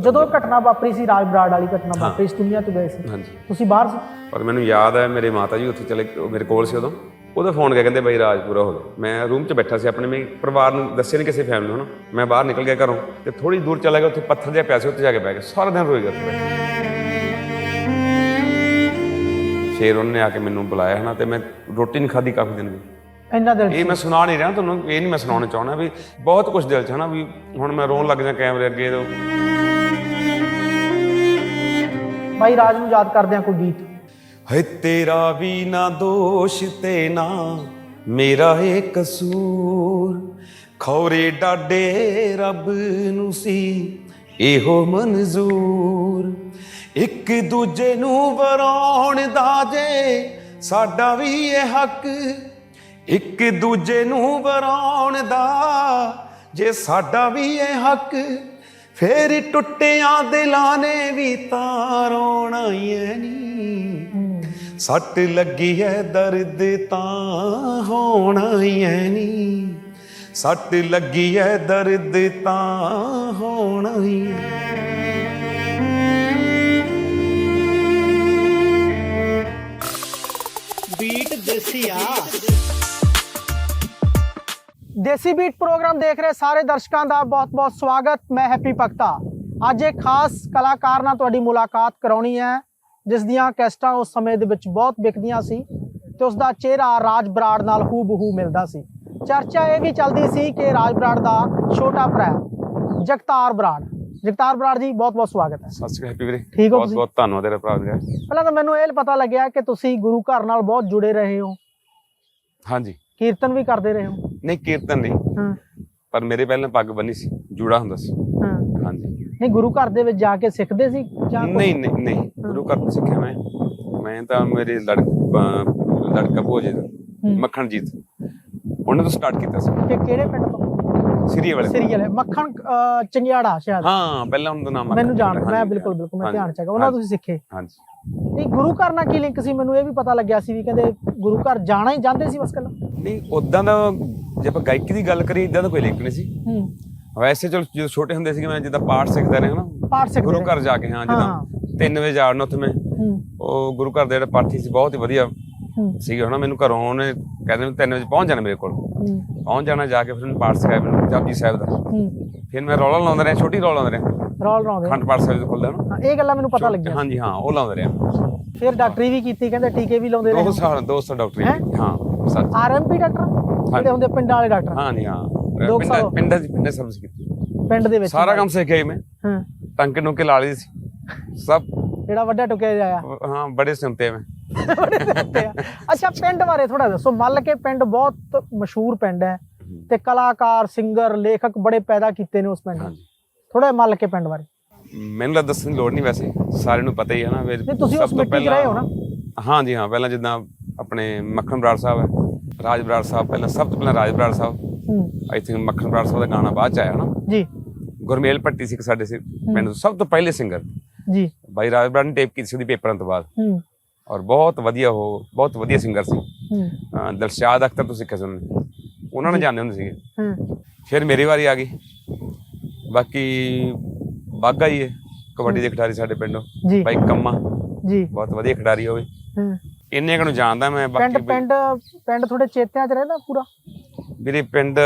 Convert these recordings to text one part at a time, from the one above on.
ਜਦੋਂ ਇਹ ਘਟਨਾ ਵਾਪਰੀ ਸੀ ਰਾਜ ਬਰਾੜ ਵਾਲੀ ਘਟਨਾ ਵਾਪਰੀ ਸੀ ਦੁਨੀਆ ਤੋਂ ਗਏ ਸੀ। ਹਾਂਜੀ। ਤੁਸੀਂ ਬਾਹਰ ਸੀ? ਪਰ ਮੈਨੂੰ ਯਾਦ ਹੈ ਮੇਰੇ ਮਾਤਾ ਜੀ ਉੱਥੇ ਚਲੇ ਉਹ ਮੇਰੇ ਕੋਲ ਸੀ ਉਦੋਂ। ਉਹਦਾ ਫੋਨ ਗਿਆ ਕਹਿੰਦੇ ਬਈ ਰਾਜ ਪੂਰਾ ਹੋ ਗਿਆ। ਮੈਂ ਰੂਮ 'ਚ ਬੈਠਾ ਸੀ ਆਪਣੇ ਮੈਂ ਪਰਿਵਾਰ ਨੂੰ ਦੱਸਿਆ ਨਹੀਂ ਕਿਸੇ ਫੈਮਿਲੀ ਨੂੰ ਮੈਂ ਬਾਹਰ ਨਿਕਲ ਗਿਆ ਘਰੋਂ ਤੇ ਥੋੜੀ ਦੂਰ ਚਲਾ ਗਿਆ ਉੱਥੇ ਪੱਥਰ ਜਿਹਾ ਪਿਆ ਸੀ ਉੱਥੇ ਜਾ ਕੇ ਬਹਿ ਗਿਆ। ਸਾਰਾ ਦਿਨ ਰੋਈ ਗਿਆ ਉੱਥੇ। ਫਿਰ ਉਹਨੇ ਆ ਕੇ ਮੈਨੂੰ ਬੁਲਾਇਆ ਹਨਾ ਤੇ ਮੈਂ ਰੋਟੀ ਨਹੀਂ ਖਾਧੀ ਕਾਫੀ ਦਿਨ ਵੀ ਇੰਨਾ ਦਿਲ ਇਹ ਮੈਂ ਸੁਣਾ ਨਹੀਂ ਰਿਹਾ ਤੁਹਾਨੂੰ ਇਹ ਨਹੀਂ ਮੈਂ ਸੁਣਾਉਣਾ ਚਾਹੁੰਦਾ ਵੀ ਬਹੁਤ ਕੁਝ ਦਿਲ 'ਚ ਹਨਾ ਵੀ ਹੁਣ ਮੈਂ ਰੋਣ ਲੱਗ ਜਾ ਕੈਮਰੇ ਅੱਗੇ ਤੋਂ। ਬਾਈ ਰਾਜ ਨੂੰ ਯਾਦ ਕਰਦੇ ਆ ਕੋਈ ਗੀਤ। ਹੈ ਤੇਰਾ ਵੀ ਨਾ ਦੋਸ਼ ਤੇ ਨਾ ਮੇਰਾ ਏ ਕਸੂਰ। ਖੌਰੇ ਡਾਡੇ ਰੱਬ ਨੂੰ ਸੀ, ਇਹੋ ਮਨਜ਼ੂਰ। ਇੱਕ ਦੂਜੇ ਨੂੰ ਵਰਾਉਣ ਦਾ ਜੇ, ਸਾਡਾ ਵੀ ਇਹ ਹੱਕ। ਇੱਕ ਦੂਜੇ ਨੂੰ ਵਰਾਉਣ ਦਾ, ਜੇ ਸਾਡਾ ਵੀ ਇਹ ਹੱਕ ਫੇਰ ਟੁੱਟਿਆਂ ਦਿਲਾਂ ਨੇ ਵੀ ਤਾਂ ਰੋਣਾ ਐ ਨੀ। ਸੱਟ ਲੱਗੀ ਐ, ਦਰਦ ਤਾਂ ਹੋਣਾ ਐ ਨੀ। ਸੱਟ ਲੱਗੀ ਐ, ਦਰਦ ਤਾਂ ਹੋਣਾ ਹੀ ਐ ਬੀਟ ਦੇਸੀ ਆ ਦੇਸੀ ਬੀਟ ਪ੍ਰੋਗਰਾਮ ਦੇਖ ਰਹੇ ਸਾਰੇ ਦਰਸ਼ਕਾਂ ਦਾ ਬਹੁਤ-ਬਹੁਤ ਸਵਾਗਤ। ਮੈਂ ਹੈਪੀ ਭਗਤਾ। ਅੱਜ ਇੱਕ ਖਾਸ ਕਲਾਕਾਰ ਨਾਲ ਤੁਹਾਡੀ ਮੁਲਾਕਾਤ ਕਰਾਉਣੀ ਹੈ ਜਿਸ ਦੀਆਂ ਕੈਸਟਾਂ ਉਸ ਸਮੇਂ ਦੇ ਵਿੱਚ ਬਹੁਤ ਵਿਕਦੀਆਂ ਸੀ ਤੇ ਉਸ ਦਾ ਚਿਹਰਾ ਰਾਜ ਬਰਾੜ ਨਾਲ ਹੂ-ਬਹੂ ਮਿਲਦਾ ਸੀ। ਚਰਚਾ ਇਹ ਵੀ ਚੱਲਦੀ ਸੀ ਕਿ ਰਾਜ ਬਰਾੜ ਦਾ ਛੋਟਾ ਭਰਾ ਹੈ, ਜਗਤਾਰ ਬਰਾੜ। ਜਗਤਾਰ ਬਰਾੜ ਜੀ ਬਹੁਤ-ਬਹੁਤ ਸਵਾਗਤ ਹੈ। ਸਤਿ ਸ਼੍ਰੀ ਅਕਾਲ ਵੀਰੇ। ਠੀਕ ਹੋ ਬਹੁਤ ਤੁਸੀਂ? ਬਹੁਤ ਧੰਨਵਾਦ ਤੇਰਾ ਭਰਾ ਵੀਰੇ। ਪਹਿਲਾਂ ਤਾਂ ਮੈਨੂੰ ਇਹ ਪਤਾ ਲੱਗਿਆ ਕਿ ਤੁਸੀਂ ਗੁਰੂ ਘਰ ਨਾਲ ਬਹੁਤ ਜੁੜੇ ਰਹੇ ਹੋ। ਹਾਂਜੀ। ਕੀਰਤਨ ਵੀ ਕਰਦੇ ਰਹੇ ਹੋ। ਨਹੀਂ ਕੀਰਤਨ ਨਹੀਂ। ਹਾਂ। ਪਰ ਮੇਰੇ ਪਹਿਲਾਂ ਪੱਗ ਬੰਨੀ ਸੀ ਜੂੜਾ ਹੁੰਦਾ ਸੀ। ਹਾਂ। ਹਾਂਜੀ। ਨਹੀਂ ਗੁਰੂ ਘਰ ਦੇ ਵਿੱਚ ਜਾ ਕੇ ਸਿੱਖਦੇ ਸੀ ਜਾਂ ਕੋਈ- ਨਹੀਂ ਨਹੀਂ ਨਹੀਂ। ਗੁਰੂ ਘਰ ਤੋਂ ਸਿੱਖਿਆ ਮੈਂ। ਮੈਂ ਤਾਂ ਮੇਰੇ ਲੜ ਅਹ ਲੜਕਾ ਭੋਜੇ ਦਾ ਮੱਖਣਜੀਤ ਉਹਨੇ ਤੋਂ ਸਟਾਰਟ ਕੀਤਾ ਸੀ। ਕਿ ਕਿਹੜੇ ਪਿੰਡ ਤੋਂ? ਸਿਰੀ ਵਾਲੇ ਤੋਂ। ਸੀਰੀਅਲ ਹੈ ਮੱਖਣ ਅਹ, ਚੰਗਿਆੜਾ ਸ਼ਾਇਦ। ਹਾਂ ਪਹਿਲਾਂ ਉਹਨਾਂ ਦਾ ਨਾਮ ਮੈਨੂੰ ਜਾਣ ਮੈਂ ਬਿਲਕੁਲ ਬਿਲਕੁਲ ਮੈਂ ਹਾਂਜੀ, ਧਿਆਨ ਚ ਹੈਗਾ। ਉਹਨਾਂ ਤੋਂ ਤੁਸੀਂ ਸਿੱਖੇ। ਹਾਂਜੀ। ਨਹੀਂ ਗੁਰੂ ਘਰ ਨਾਲ ਕੀ ਲਿੰਕ ਸੀ? ਮੈਨੂੰ ਇਹ ਵੀ ਪਤਾ ਲੱਗਿਆ ਸੀ ਵੀ ਕਹਿੰਦੇ ਗੁਰੂ ਘਰ ਜਾਣਾ ਹੀ ਜਾਂਦੇ ਸੀ ਬਸ ਕੱਲਾ ਨਹੀਂ ਉਦਾਂ ਦਾ ਜੇ ਆਪਾਂ ਗਾਇਕੀ ਦੀ ਗੱਲ ਕਰੀਏ ਇਦਾਂ ਦਾ ਕੋਈ ਲਿੰਕ ਨਹੀਂ ਸੀ। ਹੂੰ। ਵੈਸੇ ਚਲੋ ਜਦੋਂ ਛੋਟੇ ਹੁੰਦੇ ਸੀਗੇ ਮੈਂ ਜਿੱਦਾਂ ਪਾਠ ਸਿੱਖਦਾ ਰਿਹਾ ਨਾ। ਪਾਠ ਸਿੱਖਦੇ ਗੁਰੂ। ਘਰ ਜਾ ਕੇ ਹਾਂ ਜਿੱਦਾਂ 3 ਵਜੇ ਜਾਣਾ ਉੱਥੇ ਮੈਂ। ਹੂੰ। ਉਹ ਗੁਰੂ ਘਰ ਦੇ ਜਿਹੜੇ ਪਾਠੀ ਸੀ ਬਹੁਤ ਹੀ ਵਧੀਆ ਹੂੰ। ਸੀਗੇ ਹਨਾ। ਮੈਨੂੰ ਘਰੋਂ ਉਹਨੇ ਕਹਿੰਦੇ ਨੇ 3 ਵਜੇ ਪਹੁੰਚ ਜਾਣਾ ਮੇਰੇ ਕੋਲ। ਹੂੰ, ਪਹੁੰਚ ਜਾਣਾ ਜਾ ਕੇ ਫਿਰ ਉਹਨੇ ਪਾਠ ਸਿਖਾਇਆ ਮੈਨੂੰ ਜਪਜੀ ਸਾਹਿਬ ਦਾ। ਹੂੰ। ਫਿਰ ਮੈਂ ਰੌਲਾ ਲਾਉਂਦਾ ਰਿਹਾ ਛੋਟੀ ਰੌਲਾ ਲਾਉਂਦਾ ਰਿਹਾ। ਰੌਲ ਰੌਂਦੇ ਖੰਡ ਪਾਠ ਸਾਹਿਬ ਖੁੱਲਦਾ ਨਾ। ਹਾਂ ਇਹ ਗੱਲਾਂ ਮੈਨੂੰ ਪਤਾ ਲੱਗੀਆਂ। ਹਾਂਜੀ ਹਾਂ ਉਹ ਲਾਉਂਦਾ ਰਿਹਾ। ਫਿਰ ਡਾਕਟਰੀ ਵੀ ਕੀਤੀ ਕਹਿੰਦੇ ਟੀਕੇ ਵੀ ਲਾਉਂਦੇ ਦੋ ਰਹੇ। ਸਾਲ ਦੋ ਸਾਲ ਡਾਕਟਰੀ ਹੈਂ? ਹਾਂ ਸੱਚ ਆਰਐਮਪੀ ਡਾਕਟਰ? ਜਿਹੜੇ ਹੁੰਦੇ ਪਿੰਡਾਂ ਵਾਲੇ ਡਾਕਟਰ। ਹਾਂ ਨਹੀਂ ਹਾਂ। ਪਿੰਡਾਂ। ਪਿੰਡਾਂ ਦੀ ਪਿੰਡਾਂ ਸਰਵਿਸ ਕੀਤੀ। ਪਿੰਡ ਦੇ ਵਿੱਚ ਸਾਰਾ ਕੰਮ ਸਿੱਖਿਆ ਜੀ ਮੈਂ। ਹਾਂ। ਟੰਕੇ ਨੁਕੇ ਲਾ ਲਈ ਸੀ। ਸਭ ਜਿਹੜਾ ਵੱਡਾ ਟੁਕਿਆ ਜਾਇਆ ਹਾਂ ਬੜੇ ਸੁਣਤੇ ਮੈਂ। ਅੱਛਾ ਪਿੰਡ ਬਾਰੇ ਥੋੜਾ ਦੱਸੋ। ਮੱਲ ਕੇ ਪਿੰਡ ਬਹੁਤ ਮਸ਼ਹੂਰ ਪਿੰਡ ਹੈ ਤੇ ਕਲਾਕਾਰ ਸਿੰਗਰ ਲੇਖਕ ਬੜੇ ਪੈਦਾ ਕੀਤੇ ਨੇ ਉਸ ਪਿੰਡ ਹਾਂਜੀ ਥੋੜਾ ਮੱਲ ਕੇ ਪਿੰਡ ਬਾਰੇ। ਮੈਨੂੰ ਤਾਂ ਦੱਸਣ ਦੀ ਲੋੜ ਨਹੀਂ ਵੈਸੇ। ਸਾਰਿਆਂ ਨੂੰ ਪਤਾ ਹੀ ਹੈ ਨਾ ਤੁਸੀਂ ਉਸ ਮਿੱਟੀ 'ਚ ਰਹੇ ਹੋ ਨਾ? ਹਾਂ ਜੀ ਹਾਂ। ਪਹਿਲਾਂ ਜਿੱਦਾਂ ਆਪਣੇ ਮੱਖਣ ਬਰਾੜ ਸਾਹਿਬ ਹੈ। ਰਾਜ ਬਰਾੜ ਸਾਹਿਬ ਪਹਿਲਾਂ ਸਭ ਤੋਂ ਪਹਿਲਾਂ ਰਾਜ ਬਰਾੜ ਸਾਹਿਬ। ਹੂੰ। ਆਈ ਥਿੰਕ ਮੱਖਣ ਬਰਾੜ ਸਾਹਿਬ ਦਾ ਗਾਣਾ ਬਾਅਦ ਚ ਆਇਆ ਨਾ। ਜੀ। ਗੁਰਮੇਲ ਭੱਟੀ ਸੀ ਸਾਡੇ ਸੀ ਪਿੰਡ ਤੋਂ ਸਭ ਤੋਂ ਪਹਿਲੇ ਸਿੰਗਰ। ਜੀ। ਬਾਈ ਰਾਜ ਬਰਾੜ ਨੇ ਟੇਪ ਕੀਤੀ ਸੀ ਉਹਦੀ ਪੇਪਰਾਂ ਤੋਂ ਬਾਅਦ। ਹੂੰ। ਔਰ ਬਹੁਤ ਵਧੀਆ ਉਹ ਬਹੁਤ ਵਧੀਆ ਸਿੰਗਰ ਸੀ। ਦਿਲਸ਼ਾਦ ਅਖਤਰ ਤੋਂ ਸਿੱਖਿਆ ਸੀ ਉਹਨੇ। ਨੇ ਜਾਣਦੇ ਹੁੰਦੇ ਸੀਗੇ। ਹੂੰ। ਫਿਰ ਮੇਰੀ ਵਾਰੀ ਆ ਗਈ। ਬਾਕੀ ਬਾਗਾ ਹੀ ਹੈ ਕਬੱਡੀ ਦੇ ਖਿਡਾਰੀ ਸਾਡੇ ਪਿੰਡੋਂ। ਬਾਈ ਕੰਮਾ। ਜੀ। ਬਹੁਤ ਵਧੀਆ ਖਿਡਾਰੀ ਹੋਵੇ ਹੂੰ। ਇੰਨੇ ਕੁ ਨੂੰ ਜਾਣਦਾ ਮੈਂ ਪਿੰਡ ਬਾਕੀ ਪਿੰਡ ਪਿੰਡ ਥੋੜੇ ਚੇਤਿਆਂ 'ਚ ਰਹਿੰਦਾ ਪੂਰਾ? ਮੇਰੇ ਪਿੰਡ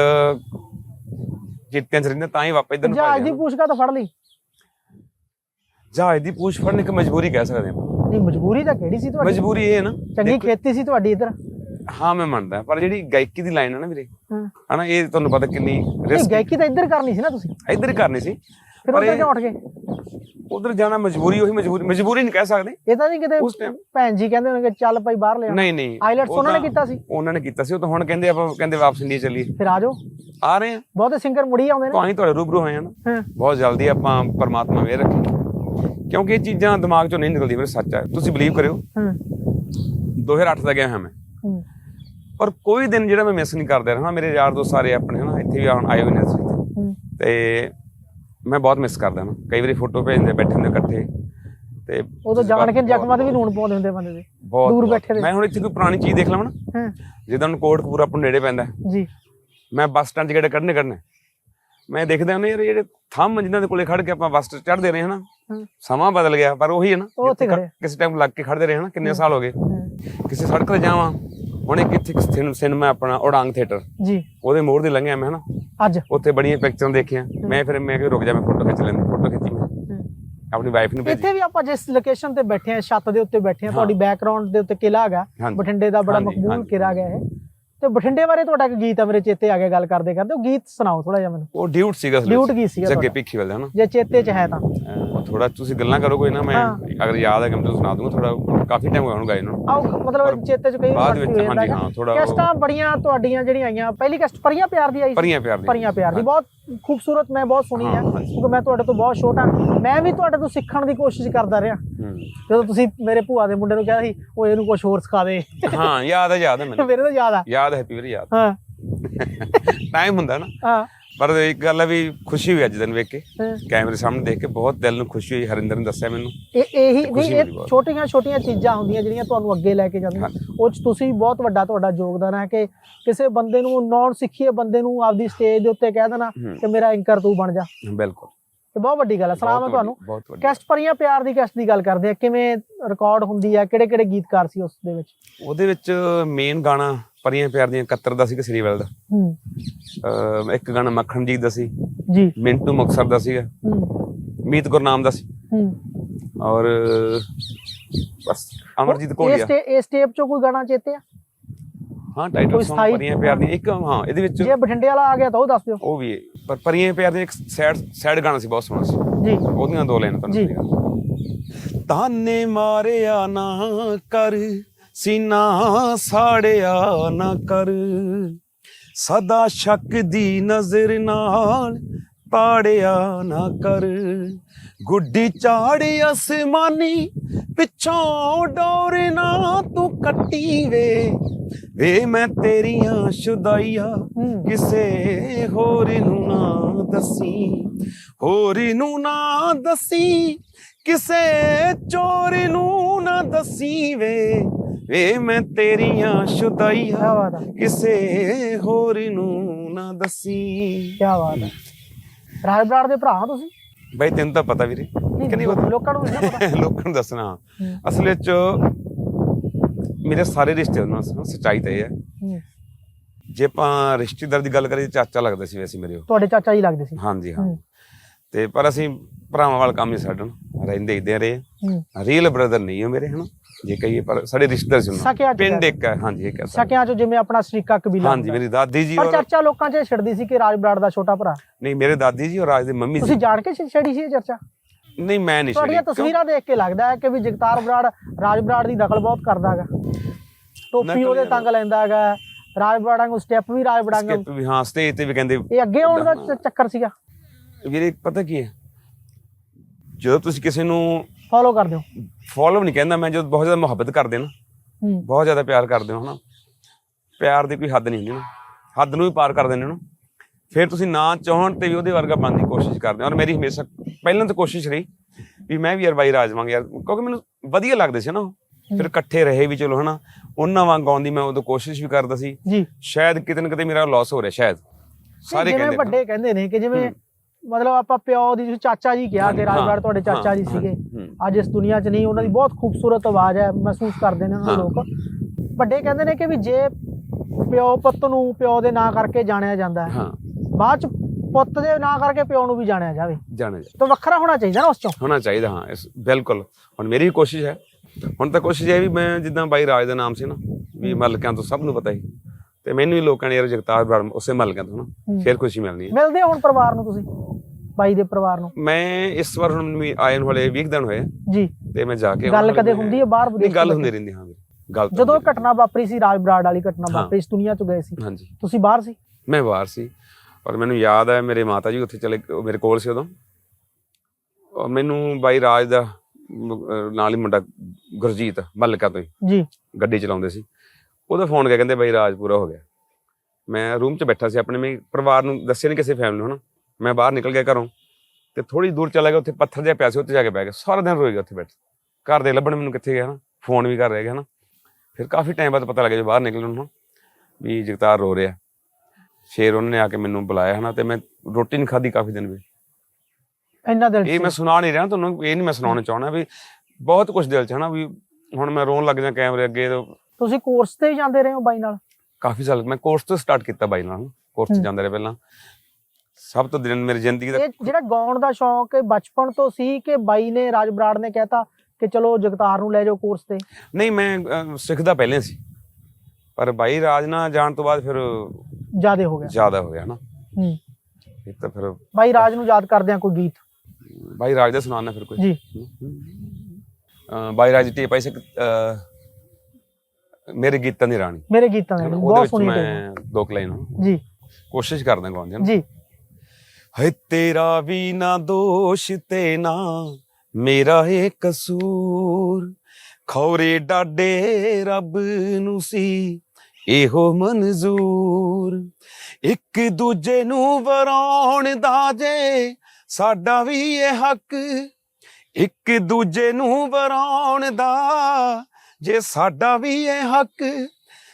ਜਿੱਤਿਆਂ ਚ ਰਹਿੰਦੇ ਤਾਂ ਹੀ ਵਾਪਸ ਇਧਰ ਨੂੰ ਜਹਾਜ਼ ਦੀ ਤਾਂ ਫੜ ਲਈ? ਜਹਾਜ਼ ਦੀ ਪੂਛ ਫੜਨ ਇੱਕ ਮਜਬੂਰੀ ਕਹਿ ਸਕਦੇ ਆਪਾਂ ਨਹੀਂ ਮਜਬੂਰੀ ਤਾਂ ਕਿਹੜੀ ਸੀ ਤੁਹਾਡੀ? ਮਜਬੂਰੀ ਇਹ ਹੈ ਨਾ ਚੰਗੀ ਖੇਤੀ ਸੀ ਤੁਹਾਡੀ ਇੱਧਰ? ਹਾਂ ਮੈਂ ਮੰਨਦਾ ਪਰ ਜਿਹੜੀ ਗਾਇਕੀ ਦੀ ਲਾਈਨ ਹੈ ਨਾ ਵੀਰੇ ਹਾਂ। ਹਨਾ ਇਹ ਤੁਹਾਨੂੰ ਪਤਾ ਕਿੰਨੀ ਰਿਸਕ ਗਾਇਕੀ ਤਾਂ ਇੱਧਰ ਕਰਨੀ ਸੀ ਨਾ ਤੁਸੀਂ। ਇੱਧਰ ਹੀ ਕਰਨੀ ਸੀ। ਫਿਰ ਉੱਧਰ ਕਿਉਂ ਉੱਠ ਗਏ? ਉਧਰ ਜਾਣਾ ਮਜਬੂਰੀ ਉਹੀ ਮਜਬੂਰੀ ਮਜਬੂਰੀ ਨਹੀਂ ਕਹਿ ਸਕਦੇ। ਇਹ ਤਾਂ ਨਹੀਂ ਕਿਤੇ ਉਸ time- ਭੈਣ ਜੀ ਕਹਿੰਦੇ ਹੋਣਗੇ ਚੱਲ ਭਾਈ ਬਾਹਰ ਲੈ ਨਹੀਂ ਨਹੀਂ। ਆਈਲੈਟਸ ਉਹ ਉਹਨਾਂ ਨੇ ਤਾਂ- ਕੀਤਾ ਸੀ। ਉਹਨਾਂ ਨੇ ਕੀਤਾ ਸੀ ਉਹ ਤਾਂ ਹੁਣ ਕਹਿੰਦੇ ਆਪਾਂ ਕਹਿੰਦੇ ਵਾਪਸ ਇੰਡੀਆ ਚੱਲੀਏ। ਫਿਰ ਆ ਜਾਓ। ਆ ਰਹੇ ਆ। ਬਹੁਤੇ ਸਿੰਗਰ ਮੁੜੀ ਆਉਂਦੇ ਨੇ। ਤਾਂ ਹੀ ਤੁਹਾਡੇ ਰੂਬਰੂ ਹੋਏ ਆ ਨਾ। ਹਾਂ। ਬਹੁਤ ਜਲਦੀ ਆਪਾਂ ਪਰਮਾਤਮਾ ਵੇਰ ਰੱਖੇ ਕਿਉਂਕਿ ਇਹ ਚੀਜ਼ਾਂ ਦਿਮਾਗ ਚੋਂ ਨਹੀਂ ਨਿਕਲਦੀ ਮੇਰੇ ਸੱਚ ਹੈ ਤੁਸੀਂ ਬਲੀਵ ਕਰਿਓ। ਹਾਂ। 2008 ਦਾ ਗਿਆ ਹਾਂ ਮੈਂ। ਹੂੰ, ਪਰ ਕੋਈ ਦਿਨ ਜਿਹੜਾ ਮੈਂ ਮਿਸ ਨਹੀਂ ਕਰਦਾ ਰਿਹਾ। ਮੇਰੇ ਯਾਰ ਦੋਸਤ ਸਾਰੇ ਆਪਣੇ ਹਨਾ ਇੱਥੇ ਵੀ ਆਉਣ ਆਏ ਹੋਏ ਨੇ ਅਸੀਂ। ਇੱਥੇ। ਹੂੰ। ਤੇ ਮੈਂ ਬਹੁਤ ਮਿਸ ਕਰਦਾ ਨਾ। ਕਈ ਵਾਰੀ ਫੋਟੋ ਭੇਜਦੇ ਬੈਠੇ ਹੁੰਦੇ ਇਕੱਠੇ। ਤੇ ਉਦੋਂ ਜਾਣ ਕੇ ਜ਼ਖਮਾਂ ਤੇ ਵੀ ਲੂਣ ਪਾਉਂਦੇ ਹੁੰਦੇ ਬੰਦੇ ਦੇ। ਬਹੁਤ ਦੂਰ। ਬੈਠੇ ਦੇ। ਮੈਂ ਹੁਣ ਇੱਥੇ ਕੋਈ ਪੁਰਾਣੀ ਚੀਜ਼ ਦੇਖ ਲਵਾਂ ਨਾ। ਹਾਂ। ਜਿੱਦਾਂ ਹੁਣ ਕੋਟਕਪੂਰਾ ਆਪਾਂ ਨੂੰ ਨੇੜੇ ਪੈਂਦਾ। ਹੈ। ਜੀ। ਮੈਂ ਬੱਸ ਸਟੈਂਡ 'ਚ ਗੇੜੇ ਕੱਢਣੇ ਕੱਢਣੇ। ਮੈਂ ਦੇਖਦਾ ਉਹਨੇ ਯਾਰ ਜਿਹੜੇ ਥੰਮ ਜਿਨ੍ਹਾਂ ਦੇ ਕੋਲੇ ਖੜ ਕੇ ਆਪਾਂ ਬੱਸ ਚੜ੍ਹਦੇ ਰਹੇ ਹਨਾ। ਹੂੰ। ਸਮਾਂ ਬਦਲ ਗਿਆ ਪਰ ਉਹੀ ਹੈ ਨਾ। ਉਹ। ਕਿਸੇ ਟਾਈਮ ਲੱਗ ਕੇ ਖੜਦੇ ਰਹੇ ਹਨਾ ਕਿੰਨੇ ਸਾਲ ਹੋ ਗਏ। ਹੂੰ। ਕਿਸੇ ਸੜਕ ਤੇ ਜਾਵਾਂ ਹੁਣ ਇੱਕ ਇੱਥੇ ਸਿਨੇਮਾ ਆਪਣਾ ਉਡਾਂਗ ਥੀਏਟਰ। ਜੀ। ਉਹਦੇ ਮੋੜ ਦੇ ਲੰਘਿਆ ਮੈਂ ਹਨਾ। ਅੱਜ? ਉੱਥੇ ਬੜੀਆਂ ਪਿਕਚਰਾਂ ਦੇਖੀਆਂ। ਮੈਂ ਫਿਰ ਮੈਂ ਕਿ ਰੁਕ ਜਾ ਮੈਂ ਫੋਟੋ ਖਿੱਚ ਲੈਂਦਾ ਫੋਟੋ ਖਿੱਚੀ ਮੈਂ। ਆਪਣੀ ਵਾਈਫ ਨੂੰ ਭੇਜੀ। ਇੱਥੇ ਵੀ ਆਪਾਂ ਜਿਸ ਲੋਕੇਸ਼ਨ ਤੇ ਬੈਠੇ ਆ ਛੱਤ ਦੇ ਉੱਤੇ ਬੈਠੇ ਆ ਤੁਹਾਡੀ ਬੈਕਗ੍ਰਾਉਂਡ ਦੇ ਉੱਤੇ ਕਿਲਾ ਹੈਗਾ। ਬਠਿੰਡੇ ਦਾ ਬੜਾ ਮਕਬੂਲ। ਕਿਲਾ ਹੈਗਾ ਇਹ। ਤੇ ਬਠਿੰਡੇ ਬਾਰੇ ਤੁਹਾਡਾ ਇੱਕ ਗੀਤ ਆ ਮੇਰੇ ਚੇਤੇ ਆ ਗਿਆ ਗੱਲ ਕਰਦੇ ਕਰਦੇ ਉਹ ਗੀਤ ਸੁਣਾਓ ਥੋੜਾ ਜਿਹਾ ਮੈਨੂੰ। ਉਹ ਡਿਊਟ ਸੀਗਾ ਡਿਊਟ। ਕੀ ਸੀਗਾ ਜੱਗੇ? ਪਿੱਖੀ ਵਾਲਾ ਹਨਾ ਜੇ ਚੇਤੇ 'ਚ ਹੈ ਤਾਂ। ਥੋੜਾ ਤੁਸੀਂ ਗੱਲਾਂ ਕਰੋ ਕੋਈ ਨਾ ਮੈਂ ਹਾਂ। ਅਗਰ ਯਾਦ ਹੈ ਕਿ ਮੈਂ ਤੁਹਾਨੂੰ ਸੁਣਾ ਦੂੰਗਾ ਥੋੜਾ ਕਾਫੀ ਟਾਈਮ ਹੋਇਆ ਹੁਣ ਗਾਏ ਨੂੰ ਆਓ ਮਤਲਬ ਚੇਤੇ 'ਚ ਕਈ ਵਾਰ ਹੋ ਜਾਂਦਾ। ਹਾਂ, ਥੋੜਾ ਕੈਸਟਾਂ ਬੜੀਆਂ ਤੁਹਾਡੀਆਂ ਜਿਹੜੀਆਂ ਆਈਆਂ ਪਹਿਲੀ ਕੈਸਟ ਪਰੀਆਂ ਪਿਆਰ ਦੀ ਆਈ ਸੀ। ਪਰੀਆਂ ਪਿਆਰ ਦੀ। ਪਰੀਆਂ ਪਿਆਰ ਦੀ ਬਹੁਤ ਖੂਬਸੂਰਤ ਮੈਂ ਬਹੁਤ ਸੁਣੀ ਹਾਂ, ਹੈ। ਕਿਉਂਕਿ ਮੈਂ ਤੁਹਾਡੇ ਤੋਂ ਬਹੁਤ ਛੋਟਾ ਮੈਂ ਵੀ ਤੁਹਾਡੇ ਤੋਂ ਸਿੱਖਣ ਦੀ ਕੋਸ਼ਿਸ਼ ਕਰਦਾ ਰਿਹਾ। ਹੂੰ। ਜਦੋਂ ਤੁਸੀਂ ਮੇਰੇ ਭੂਆ ਦੇ ਮੁੰਡੇ ਨੂੰ ਕਿਹਾ ਸੀ ਉਹ ਇਹਨੂੰ ਕੁਝ ਹੋਰ ਸਿਖਾ ਦੇ। ਹਾਂ ਯਾਦ ਹੈ ਯਾਦ ਹੈ ਮੈਨੂੰ। ਮੇਰੇ ਤਾਂ ਯਾਦ ਆ। ਯਾਦ ਹੈ ਪੀਵਰ ਯਾਦ। ਹਾਂ। ਟਾਈਮ ਹੁੰਦਾ ਨਾ। ਹਾਂ। ਪਰ ਇੱਕ ਗੱਲ ਹੈ ਵੀ ਖੁਸ਼ੀ ਹੋਈ ਅੱਜ ਦਿਨ ਵੇਖ ਕੇ। ਹਾਂ। ਕੈਮਰੇ ਸਾਹਮਣੇ ਦੇਖ ਕੇ ਬਹੁਤ ਦਿਲ ਨੂੰ ਖੁਸ਼ੀ ਹੋਈ ਹਰਿੰਦਰ ਨੇ ਦੱਸਿਆ ਮੈਨੂੰ। ਇਹ ਇਹੀ ਖੁਸ਼ੀ ਨਹੀਂ ਇਹ ਮਿਲੀ ਬਹੁਤ। ਛੋਟੀਆਂ ਛੋਟੀਆਂ ਚੀਜ਼ਾਂ ਹੁੰਦੀਆਂ ਜਿਹੜੀਆਂ ਤੁਹਾਨੂੰ ਅੱਗੇ ਲੈ ਕੇ ਜਾਂਦੀਆਂ। ਉਹ ਚ ਤੁਸੀਂ ਬਹੁਤ ਵੱਡਾ ਤੁਹਾਡਾ ਯੋਗਦਾਨ ਹੈ ਕਿ ਕਿਸੇ ਬੰਦੇ ਨੂੰ ਨੌਨ ਸਿੱਖੀਏ ਬੰਦੇ ਨੂੰ ਆਪਦੀ ਸਟੇਜ ਦੇ ਉੱਤੇ ਕਹਿ ਦੇਣਾ ਹੂੰ। ਕਿ ਮੇਰਾ ਐਂਕਰ ਤੂੰ ਬਣ ਜਾ। ਬਿਲਕੁਲ। ਤੇ ਬਹੁਤ ਵੱਡੀ ਗੱਲ ਹੈ। ਸਲਾਮ ਹੈ ਬਹੁਤ ਤੁਹਾਨੂੰ। ਵੱਡੀ- ਬਹੁਤ ਵੱਡੀ। ਕੈਸਟ ਪਰੀਆਂ ਪਿਆਰ ਦੀ ਕੈਸਟ ਦੀ ਗੱਲ ਕਰਦੇ ਆ। ਕਿਵੇਂ ਰਿਕਾਰਡ ਹੁੰਦੀ ਹੈ? ਕਿਹੜੇ ਕਿਹੜੇ ਗੀਤਕਾਰ ਸੀ ਉਸ ਦੇ ਵਿੱਚ? ਉਹਦੇ ਵਿੱਚ ਮੇਨ ਗਾਣਾ ਪਰੀਆਂ ਪਿਆਰ ਦੀਆਂ 71 ਦਾ ਸੀਗਾ ਸ੍ਰੀਵੈਲ ਦਾ। ਹੂੰ। ਅਹ ਇੱਕ ਗਾਣਾ ਮੱਖਣ ਜੀ ਦਾ ਸੀ। ਜੀ। ਮਿੰਟੂ ਮੁਕਤਸਰ ਦਾ ਸੀਗਾ। ਹੂੰ। ਮੀਤ ਗੁਰਨਾਮ ਦਾ ਸੀ। ਹੂੰ। ਔਰ ਬਸ ਅਮਰਜੀਤ ਇਸ ਕੋਲੀਆ ਸਟੇ ਇਸ ਟੇਪ ਚੋਂ ਕੋਈ ਗਾਣਾ ਚੇਤੇ ਆ? ਹਾਂ ਟਾਈਟਲ ਕੋਈ ਸਥਾਈ- ਪਰੀਆਂ ਪਿਆਰ ਦੀਆਂ ਇੱਕ ਹਾਂ ਇਹਦੇ ਵਿੱਚ ਜੇ ਬਠਿੰਡੇ ਵਾਲਾ ਆ ਗਿਆ ਤਾਂ ਉਹ ਦੱਸ ਦਿਓ। ਉਹ ਵੀ ਹੈ। ਪਰ ਪਰੀਆਂ ਪਿਆਰ ਦੀਆਂ ਇੱਕ ਸੈਡ ਸੈਡ ਗਾਣਾ ਸੀ ਬਹੁਤ ਸੋਹਣਾ ਸੀ। ਜੀ। ਉਹਦੀਆਂ ਦੋ ਲਾਈਨਾਂ ਜੀ। ਤੁਹਾਨੂੰ ਤਾਨੇ ਮਾਰਿਆ ਨਾ ਕਰ ਸੀਨਾ ਸਾੜਿਆ ਨਾ ਕਰ। ਸਦਾ ਸ਼ੱਕ ਦੀ ਨਜ਼ਰ ਨਾਲ ਤਾੜਿਆ ਨਾ ਕਰ। ਗੁੱਡੀ ਚਾੜੀ ਅਸਮਾਨੀ, ਪਿੱਛੋਂ ਡੋਰ ਨਾ ਤੂੰ ਕੱਟੀ ਵੇ ਵੇ ਮੈਂ ਤੇਰੀਆਂ ਸ਼ੁਦਾਈਆ ਕਿਸੇ ਹੋਰ ਨੂੰ ਨਾ ਦੱਸੀ। ਹੋਰ ਨੂੰ ਨਾ ਦੱਸੀ, ਕਿਸੇ ਚੋਰ ਨੂੰ ਨਾ ਦੱਸੀ ਵੇ। ਵੇ ਮੈਂ ਤੇਰੀਆਂ ਸ਼ੁਦਾਈਆ ਬਾਤ ਹੈ ਕਿਸੇ ਹੋਰ ਨੂੰ ਨਾ ਦੱਸੀ। ਕੀ ਬਾਤ ਹੈ ਰਾਜ ਬਰਾੜ ਦੇ ਭਰਾ ਹੋ ਤੁਸੀਂ? ਬਈ ਤੈਨੂੰ ਤਾਂ ਪਤਾ ਵੀਰੇ। ਕਿ ਨਹੀਂ ਪਤਾ? ਲੋਕਾਂ ਨੂੰ ਨਹੀਂ ਪਤਾ। ਲੋਕਾਂ ਨੂੰ ਦੱਸਣਾ। ਹੂੰ। ਅਸਲ ਵਿੱਚ ਮੇਰੇ ਸਾਰੇ ਰਿਸ਼ਤੇ ਉਹਨਾਂ ਨਾਲ ਸੱਚਾਈ ਤਾਂ ਹੈ। ਹੂੰ। ਜੇ ਆਪਾਂ ਰਿਸ਼ਤੇਦਾਰ ਦੀ ਗੱਲ ਕਰੀਏ ਚਾਚਾ ਲੱਗਦਾ ਸੀ ਵੈਸੇ ਮੇਰੇ ਉਹ। ਤੁਹਾਡੇ ਚਾਚਾ ਜੀ ਲੱਗਦੇ ਸੀ। ਹਾਂਜੀ ਹਾਂ। ਹੂੰ। ਤੇ ਪਰ ਅਸੀਂ ਭਰਾਵਾਂ ਵਾਲਾ ਕੰਮ ਹੀ ਸਾਡਣ ਰਹਿੰਦੇ ਇਦਾਂ ਰਹੇ ਹੂੰ। ਰੀਅਲ ਬ੍ਰਦਰ ਨਹੀਂ ਹੋ ਮੇਰੇ ਹਨਾ? ਜੇ ਕਹੀਏ ਪਰ ਸਾਡੇ ਰਿਸ਼ਤੇਦਾਰ ਸੀ ਉਹਨਾਂ ਸਕਿਆ ਚ ਪਿੰਡ ਇੱਕ ਹੈ ਹਾਂਜੀ ਕਹਿ ਸਕਦੇ ਸਕਿਆਂ ਚੋਂ ਜਿਵੇਂ ਆਪਣਾ ਸ਼ਰੀਕਾ ਕਬੀਲਾ ਹਾਂਜੀ। ਮੇਰੀ ਦਾਦੀ ਜੀ ਪਰ ਔਰ ਚਰਚਾ ਲੋਕਾਂ 'ਚ ਛਿੜਦੀ ਸੀ ਕਿ ਰਾਜ ਬਰਾੜ ਦਾ ਛੋਟਾ ਭਰਾ। ਨਹੀਂ ਮੇਰੇ ਦਾਦੀ ਜੀ ਔਰ ਰਾਜ ਦੇ ਮੰਮੀ ਤੁਸੀਂ ਜਾਣ ਕੇ ਛੇੜੀ ਸੀ ਇਹ ਚਰਚਾ? ਨਹੀਂ ਮੈਂ ਨਹੀਂ ਤੁਹਾਡੀਆਂ ਛੇੜੀ। ਤਸਵੀਰਾਂ ਦੇਖ ਕੇ ਲੱਗਦਾ ਹੈ ਕਿ ਵੀ ਜਗਤਾਰ ਬਰਾੜ ਰਾਜ ਬਰਾੜ ਦੀ ਨਕਲ ਬਹੁਤ ਕਰਦਾ ਹੈਗਾ। ਟੋਪੀ ਉਹਦੇ। ਤੰਗ ਲੈਂਦਾ ਹੈਗਾ। ਰਾਜ ਬਰਾੜਾਂ ਨੂੰ ਸਟੈਪ ਵੀ ਰਾਜ ਬਰਾੜਾਂ Skip ਵੀ ਹਾਂ ਸਟੇਜ ਤੇ ਵੀ ਕਹਿੰਦੇ ਇਹ ਅੱਗੇ ਆਉਣ ਦਾ ਚੱਕਰ ਸੀਗਾ। ਵੀਰੇ ਪਤਾ ਕੀ ਹੈ? ਜਦੋਂ ਤੁਸੀਂ ਕਿਸੇ ਨੂੰ ਫੋਲੋ ਕਰ ਦਿਓ। ਫੋਲੋ ਨਹੀਂ ਕਹਿੰਦਾ ਮੈਂ ਜਦੋਂ ਬਹੁਤ ਜ਼ਿਆਦਾ ਮੁਹੱਬਤ ਕਰਦੇ ਨਾ ਹੂੰ। ਬਹੁਤ ਜ਼ਿਆਦਾ ਪਿਆਰ ਕਰਦੇ ਹੋ ਹਨਾ? ਪਿਆਰ ਦੀ ਕੋਈ ਹੱਦ ਨਹੀਂ ਹੁੰਦੀ ਨਾ। ਹੱਦ ਨੂੰ ਵੀ ਪਾਰ ਕਰ ਦਿੰਦੇ ਹੋ ਨਾ। ਫਿਰ ਤੁਸੀਂ ਨਾ ਚਾਹਣ ਤੇ ਵੀ ਉਹਦੇ ਵਰਗਾ ਬਣਨ ਦੀ ਕੋਸ਼ਿਸ਼ ਕਰਦੇ ਹੋ। ਔਰ ਮੇਰੀ ਹਮੇਸ਼ਾ ਪਹਿਲਾਂ ਤਾਂ ਕੋਸ਼ਿਸ਼ ਰਹੀ ਵੀ ਮੈਂ ਵੀ ਯਾਰ ਬਾਈ ਰਾਜਵਾਂਗ ਯਾਰ ਕਿਉਂਕਿ ਮੈਨੂੰ ਵਧੀਆ ਲੱਗਦੇ ਸੀ ਨਾ ਉਹ। ਫਿਰ ਇਕੱਠੇ ਰਹੇ ਵੀ ਚਲੋ ਹਨਾ? ਉਹਨਾਂ ਵਾਂਗ ਗਾਉਣ ਦੀ ਮੈਂ ਉਦੋਂ ਕੋਸ਼ਿਸ਼ ਵੀ ਕਰਦਾ ਸੀ। ਜੀ। ਸ਼ਾਇਦ ਕਿਤੇ ਨਾ ਕਿਤੇ ਮੇਰਾ ਲਾਸ ਹੋ ਰਿਹਾ ਸ਼ਾਇਦ। ਸਾਰੇ ਜਿਵੇਂ ਕਹਿੰਦੇ ਨੇ। ਵੱਡੇ ਕਹਿੰਦੇ ਨੇ ਕਿ ਜਿਵੇਂ ਮਤਲਬ ਆਪਾਂ ਪਿਓ ਦੀ ਚਾਚਾ ਜੀ ਕਿਹਾ ਕਿ ਰਾਜ ਹਾਂ, ਬਰਾੜ ਤੁਹਾਡੇ ਚਾਚਾ ਜੀ ਸੀਗੇ। ਅੱਜ ਇਸ ਦੁਨੀਆ 'ਚ ਨਹੀਂ ਉਹਨਾਂ ਦੀ ਬਹੁਤ ਖੂਬਸੂਰਤ ਆਵਾਜ਼ ਹੈ ਮਹਿਸੂਸ ਕਰਦੇ ਨੇ ਉਹਨਾਂ ਨੂੰ ਹਾਂ। ਲੋਕ। ਵੱਡੇ ਕਹਿੰਦੇ ਨੇ ਕਿ ਵੀ ਜੇ ਪਿਓ ਪੁੱਤ ਨੂੰ ਪਿਓ ਦੇ ਨਾਂ ਕਰਕੇ ਜਾਣਿਆ ਜਾਂਦਾ ਹੈ ਬਾਅਦ 'ਚ ਪੁੱਤ ਦੇ ਨਾਂ ਕਰਕੇ ਪਿਓ ਨੂੰ ਵੀ ਜਾਣਿਆ ਜਾਵੇ। ਜਾਣੇ ਜਾ ਤਾਂ ਵੱਖਰਾ ਹੋਣਾ ਚਾਹੀਦਾ ਨਾ ਉਸ ਚੋਂ। ਹੋਣਾ ਚਾਹੀਦਾ ਹਾਂ ਇਸ ਬਿਲਕੁਲ। ਹੁਣ ਮੇਰੀ ਵੀ ਕੋਸ਼ਿਸ਼ ਹੈ ਹੁਣ ਤਾਂ ਕੋਸ਼ਿਸ਼ ਹੈ ਵੀ ਮੈਂ ਜਿੱਦਾਂ ਬਾਈ ਰਾਜ ਦਾ ਨਾਮ ਸੀ ਨਾ ਵੀ ਮਲਕਿਆਂ ਤੋਂ ਸਭ ਨੂੰ ਪਤਾ ਹੀ। ਤੇ ਮੈਨੂੰ ਵੀ ਲੋਕਾਂ ਨੇ ਯਾਰ ਜਗਤਾਰ ਬਰਾੜ ਉਸੇ ਮਲਕਿਆਂ ਤੋਂ ਨਾ ਫਿਰ ਖੁਸ਼ੀ ਮਿਲਣੀ ਹੈ। ਮਿਲਦੇ ਹੋ ਹੁਣ ਪਰਿਵਾਰ ਨੂੰ ਤੁਸੀਂ ਬਾਈ ਦੇ ਪਰਿਵਾਰ ਨੂੰ? ਮੈਂ ਇਸ ਵਾਰ ਹੁਣ ਮੈਨੂੰ ਆਏ ਨੂੰ ਹਲੇ 20 ਦਿਨ ਹੋਏ ਜੀ। ਤੇ ਮੈਂ ਜਾ ਕੇ ਗੱਲ ਕਦੇ ਹੁੰਦੀ ਹੈ ਬਾਹਰ ਨਹੀਂ ਵਿਦੇਸ਼ ਗੱਲ ਹੁੰਦੀ? ਰਹਿੰਦੀ ਹਾਂ ਗੱਲ ਤਾਂ ਜਦੋਂ ਘਟਨਾ ਵਾਪਰੀ ਸੀ ਰਾਜ ਬਰਾੜ ਵਾਲੀ ਘਟਨਾ ਹਾਂ। ਵਾਪਰੀ ਇਸ ਦੁਨੀਆ 'ਚ ਗਏ ਸੀ। ਹਾਂਜੀ। ਤੁਸੀਂ ਬਾਹਰ ਸੀ? ਮੈਂ ਬਾਹਰ ਸੀ। ਔਰ ਮੈਨੂੰ ਯਾਦ ਹੈ ਮੇਰੇ ਮਾਤਾ ਜੀ ਉੱਥੇ ਚਲੇ ਮੇਰੇ ਕੋਲ ਸੀ ਉਦੋਂ। ਔਰ ਮੈਨੂੰ ਬਾਈ ਰਾਜ ਦਾ ਨਾਲ ਹੀ ਮੁੰਡਾ ਗੁਰਜੀਤ ਮਲਕਾ ਤੋਂ ਹੀ ਜੀ। ਗੱਡੀ ਚਲਾਉਂਦੇ ਸੀ। ਉਹਦਾ ਫੋਨ ਗਿਆ ਕਹਿੰਦੇ ਬਾਈ ਰਾਜ ਪੂਰਾ ਹੋ ਗਿਆ। ਮੈਂ ਰੂਮ 'ਚ ਬੈਠਾ ਸੀ ਆਪਣੇ ਮੈਂ ਪਰਿਵਾਰ ਨੂੰ ਦੱਸਿਆ ਨਹੀਂ ਕਿਸੇ ਫੈਮਿਲੀ ਨੂੰ ਹਨਾ। ਮੈਂ ਬਾਹਰ ਨਿਕਲ ਗਿਆ ਘਰੋਂ ਤੇ ਥੋੜੀ ਦੂਰ ਚਲਾ ਗਿਆ ਉੱਥੇ ਪੱਥਰ ਜਿਹਾ ਪਿਆ ਸੀ ਉੱਥੇ ਜਾ ਕੇ ਬਹਿ ਗਿਆ। ਸਾਰਾ ਦਿਨ ਰੋਈ ਗਿਆ ਉੱਥੇ ਬੈਠ ਘਰ ਦੇ ਲੱਭਣ ਮੈਨੂੰ ਕਿੱਥੇ ਗਿਆ ਨਾ ਫੋਨ ਵੀ ਕਰ ਰਿਹਾ ਗਿਆ ਨਾ ਫਿਰ ਕਾਫੀ ਟਾਈਮ ਬਾਅਦ ਪਤਾ ਲੱਗਿਆ ਜਦੋਂ ਬਾਹਰ ਨਿਕਲਣ ਨੂੰ ਵੀ ਜਗਤਾਰ ਰੋ ਰਿਹਾ। ਫਿਰ ਉਹਨਾਂ ਆ ਕੇ ਮੈਨੂੰ ਬੁਲਾਇਆ ਹਨਾ ਤੇ ਮੈਂ ਰੋਟੀ ਨਹੀਂ ਖਾਧੀ ਕਾਫੀ ਦਿਨ ਵੀ ਇੰਨਾ ਦਿਲ ਇਹ ਮੈਂ ਸੁਣਾ ਨਹੀਂ ਰਿਹਾ ਤੁਹਾਨੂੰ ਇਹ ਨਹੀਂ ਮੈਂ ਸੁਣਾਉਣਾ ਚਾਹਣਾ ਵੀ ਬਹੁਤ ਕੁਝ ਦਿਲ 'ਚ ਹਨਾ ਵੀ ਹੁਣ ਮੈਂ ਰੋਣ ਲੱਗ ਜਾ ਕੈਮਰੇ ਅੱਗੇ ਤੇ ਤੁਸੀਂ ਕੋਰਸ ਤੇ ਜਾਂਦੇ ਰਹੇ ਹੋ ਬਾਈ ਨਾਲ? ਕਾਫੀ ਸਾਲ ਮੈਂ ਕੋਰਸ ਤੋਂ ਸਟਾਰਟ ਕੀਤਾ ਬਾਈ ਨਾਲ ਕੋਰਸ ਹੂੰ। ਜਾਂਦਾ ਰਿਹਾ ਪਹਿਲਾਂ। ਸਭ ਤੋਂ ਦਿਨ ਮੇਰੀ ਜ਼ਿੰਦਗੀ ਦਾ ਇਹ ਜਿਹੜਾ ਗਾਉਣ ਦਾ ਸ਼ੌਂਕ ਬਚਪਨ ਤੋਂ ਸੀ ਕਿ ਬਾਈ ਨੇ ਰਾਜ ਬਰਾੜ ਨੇ ਕਹਿਤਾ ਕਿ ਚਲੋ ਜਗਤਾਰ ਨੂੰ ਲੈ ਜਾਓ ਕੋਰਸ ਤੇ? ਨਹੀਂ ਮੈਂ ਸਿੱਖਦਾ ਪਹਿਲੇ ਸੀ। ਪਰ ਬਾਈ ਰਾਜ ਨਾਲ ਜਾਣ ਤੋਂ ਬਾਅਦ ਫਿਰ ਜਿਆਦੇ ਹੋ ਗਿਆ। ਜ਼ਿਆਦਾ ਹੋ ਗਿਆ ਨਾ। ਹੂੰ। ਇਹ ਤਾਂ ਫਿਰ ਬਾਈ ਰਾਜ ਨੂੰ ਯਾਦ ਕਰਦੇ ਆ ਕੋਈ ਗੀਤ? ਬਾਈ ਰਾਜ ਦਾ ਸੁਣਾਉਣਾ ਫਿਰ ਕੋਈ। ਜੀ। ਬਾਈ ਰਾਜ ਦੀ ਟੇਪ ਆਈ ਸੀ ਇੱਕ, ਅਹ, ਮੇਰੇ ਗੀਤਾਂ ਦੀ ਰਾਣੀ। ਮੇਰੇ ਗੀਤਾਂ ਦੇ ਉਹਦੇ ਬਹੁਤ ਸੋਹਣੀ ਮੈਂ ਦੋ ਲਾਈਨਾਂ ਜੀ। ਕੋਸ਼ਿਸ਼ ਕਰਦਾ ਗਾਉਂਦੇ ਨੂੰ। ਜੀ। ਹੈ ਤੇਰਾ ਵੀ ਨਾ ਦੋਸ਼ ਤੇ ਨਾ ਮੇਰਾ ਏ ਕਸੂਰ। ਖੌਰੇ ਡਾਡੇ ਰੱਬ ਨੂੰ ਸੀ ਇਹੋ ਮਨਜ਼ੂਰ। ਇੱਕ ਦੂਜੇ ਨੂੰ ਵਰਾਉਣ ਦਾ ਜੇ ਸਾਡਾ ਵੀ ਇਹ ਹੱਕ। ਇੱਕ ਦੂਜੇ ਨੂੰ ਵਰਾਉਣ ਦਾ ਜੇ ਸਾਡਾ ਵੀ ਇਹ ਹੱਕ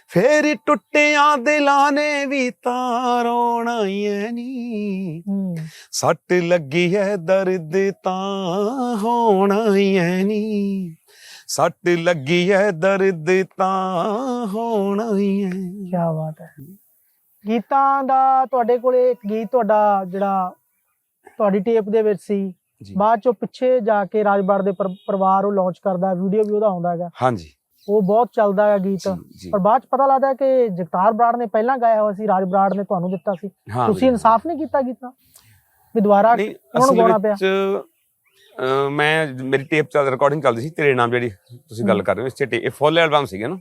ਫੇਰ ਟੁੱਟਿਆਂ ਦਿਲਾਂ ਨੇ ਵੀ ਤਾਂ ਰੋਣਾ ਹੀ ਐ ਨੀ। ਹੂੰ। ਸੱਟ ਲੱਗੀ ਐ ਦਰਦ ਤਾਂ ਹੋਣਾ ਹੀ ਐ ਨੀ। ਸੱਟ ਲੱਗੀ ਐ ਦਰਦ ਤਾਂ ਹੋਣਾ ਹੀ ਐ ਕੀ ਬਾਤ ਹੈ। ਗੀਤਾਂ ਦਾ ਤੁਹਾਡੇ ਕੋਲੇ ਇੱਕ ਗੀਤ ਤੁਹਾਡਾ ਜਿਹੜਾ ਤੁਹਾਡੀ ਟੇਪ ਦੇ ਵਿੱਚ ਸੀ। ਬਾਅਦ ਚੋਂ ਪਿੱਛੇ ਜਾ ਕੇ ਰਾਜਬਾੜ ਦੇ ਪਰ- ਪਰਿਵਾਰ ਉਹ ਲਾਂਚ ਕਰਦਾ ਵੀਡੀਓ ਵੀ ਉਹਦਾ ਆਉਂਦਾ ਹੈਗਾ। ਹਾਂਜੀ। ਉਹ ਬਹੁਤ ਚੱਲਦਾ ਹੈ ਗੀਤ। ਪਰ ਬਾਅਦ ਚ ਪਤਾ ਲੱਗਦਾ ਕਿ ਜਗਤਾਰ ਬਰਾੜ ਨੇ ਪਹਿਲਾਂ ਗਾਇਆ ਹੋਇਆ ਸੀ ਰਾਜ ਬਰਾੜ ਨੇ ਤੁਹਾਨੂੰ ਦਿੱਤਾ ਸੀ। ਤੁਸੀਂ ਇਨਸਾਫ ਨਹੀਂ ਕੀਤਾ ਗੀਤ ਨਾਲ? ਵੀ ਦੁਬਾਰਾ ਅਸਲ ਗਾਉਣਾ ਪਿਆ ਮੈਂ ਮੇਰੀ ਟੇਪ ਚੱਲ ਰਿਕਾਰਡਿੰਗ ਚੱਲਦੀ ਸੀ ਤੇਰੇ ਨਾਮ ਜਿਹੜੀ ਤੁਸੀਂ ਗੱਲ। ਕਰ ਰਹੇ ਹੋ ਇਸ ਤੇ ਇਹ ਫੁੱਲ ਐਲਬਮ ਸੀਗਾ ਨਾ।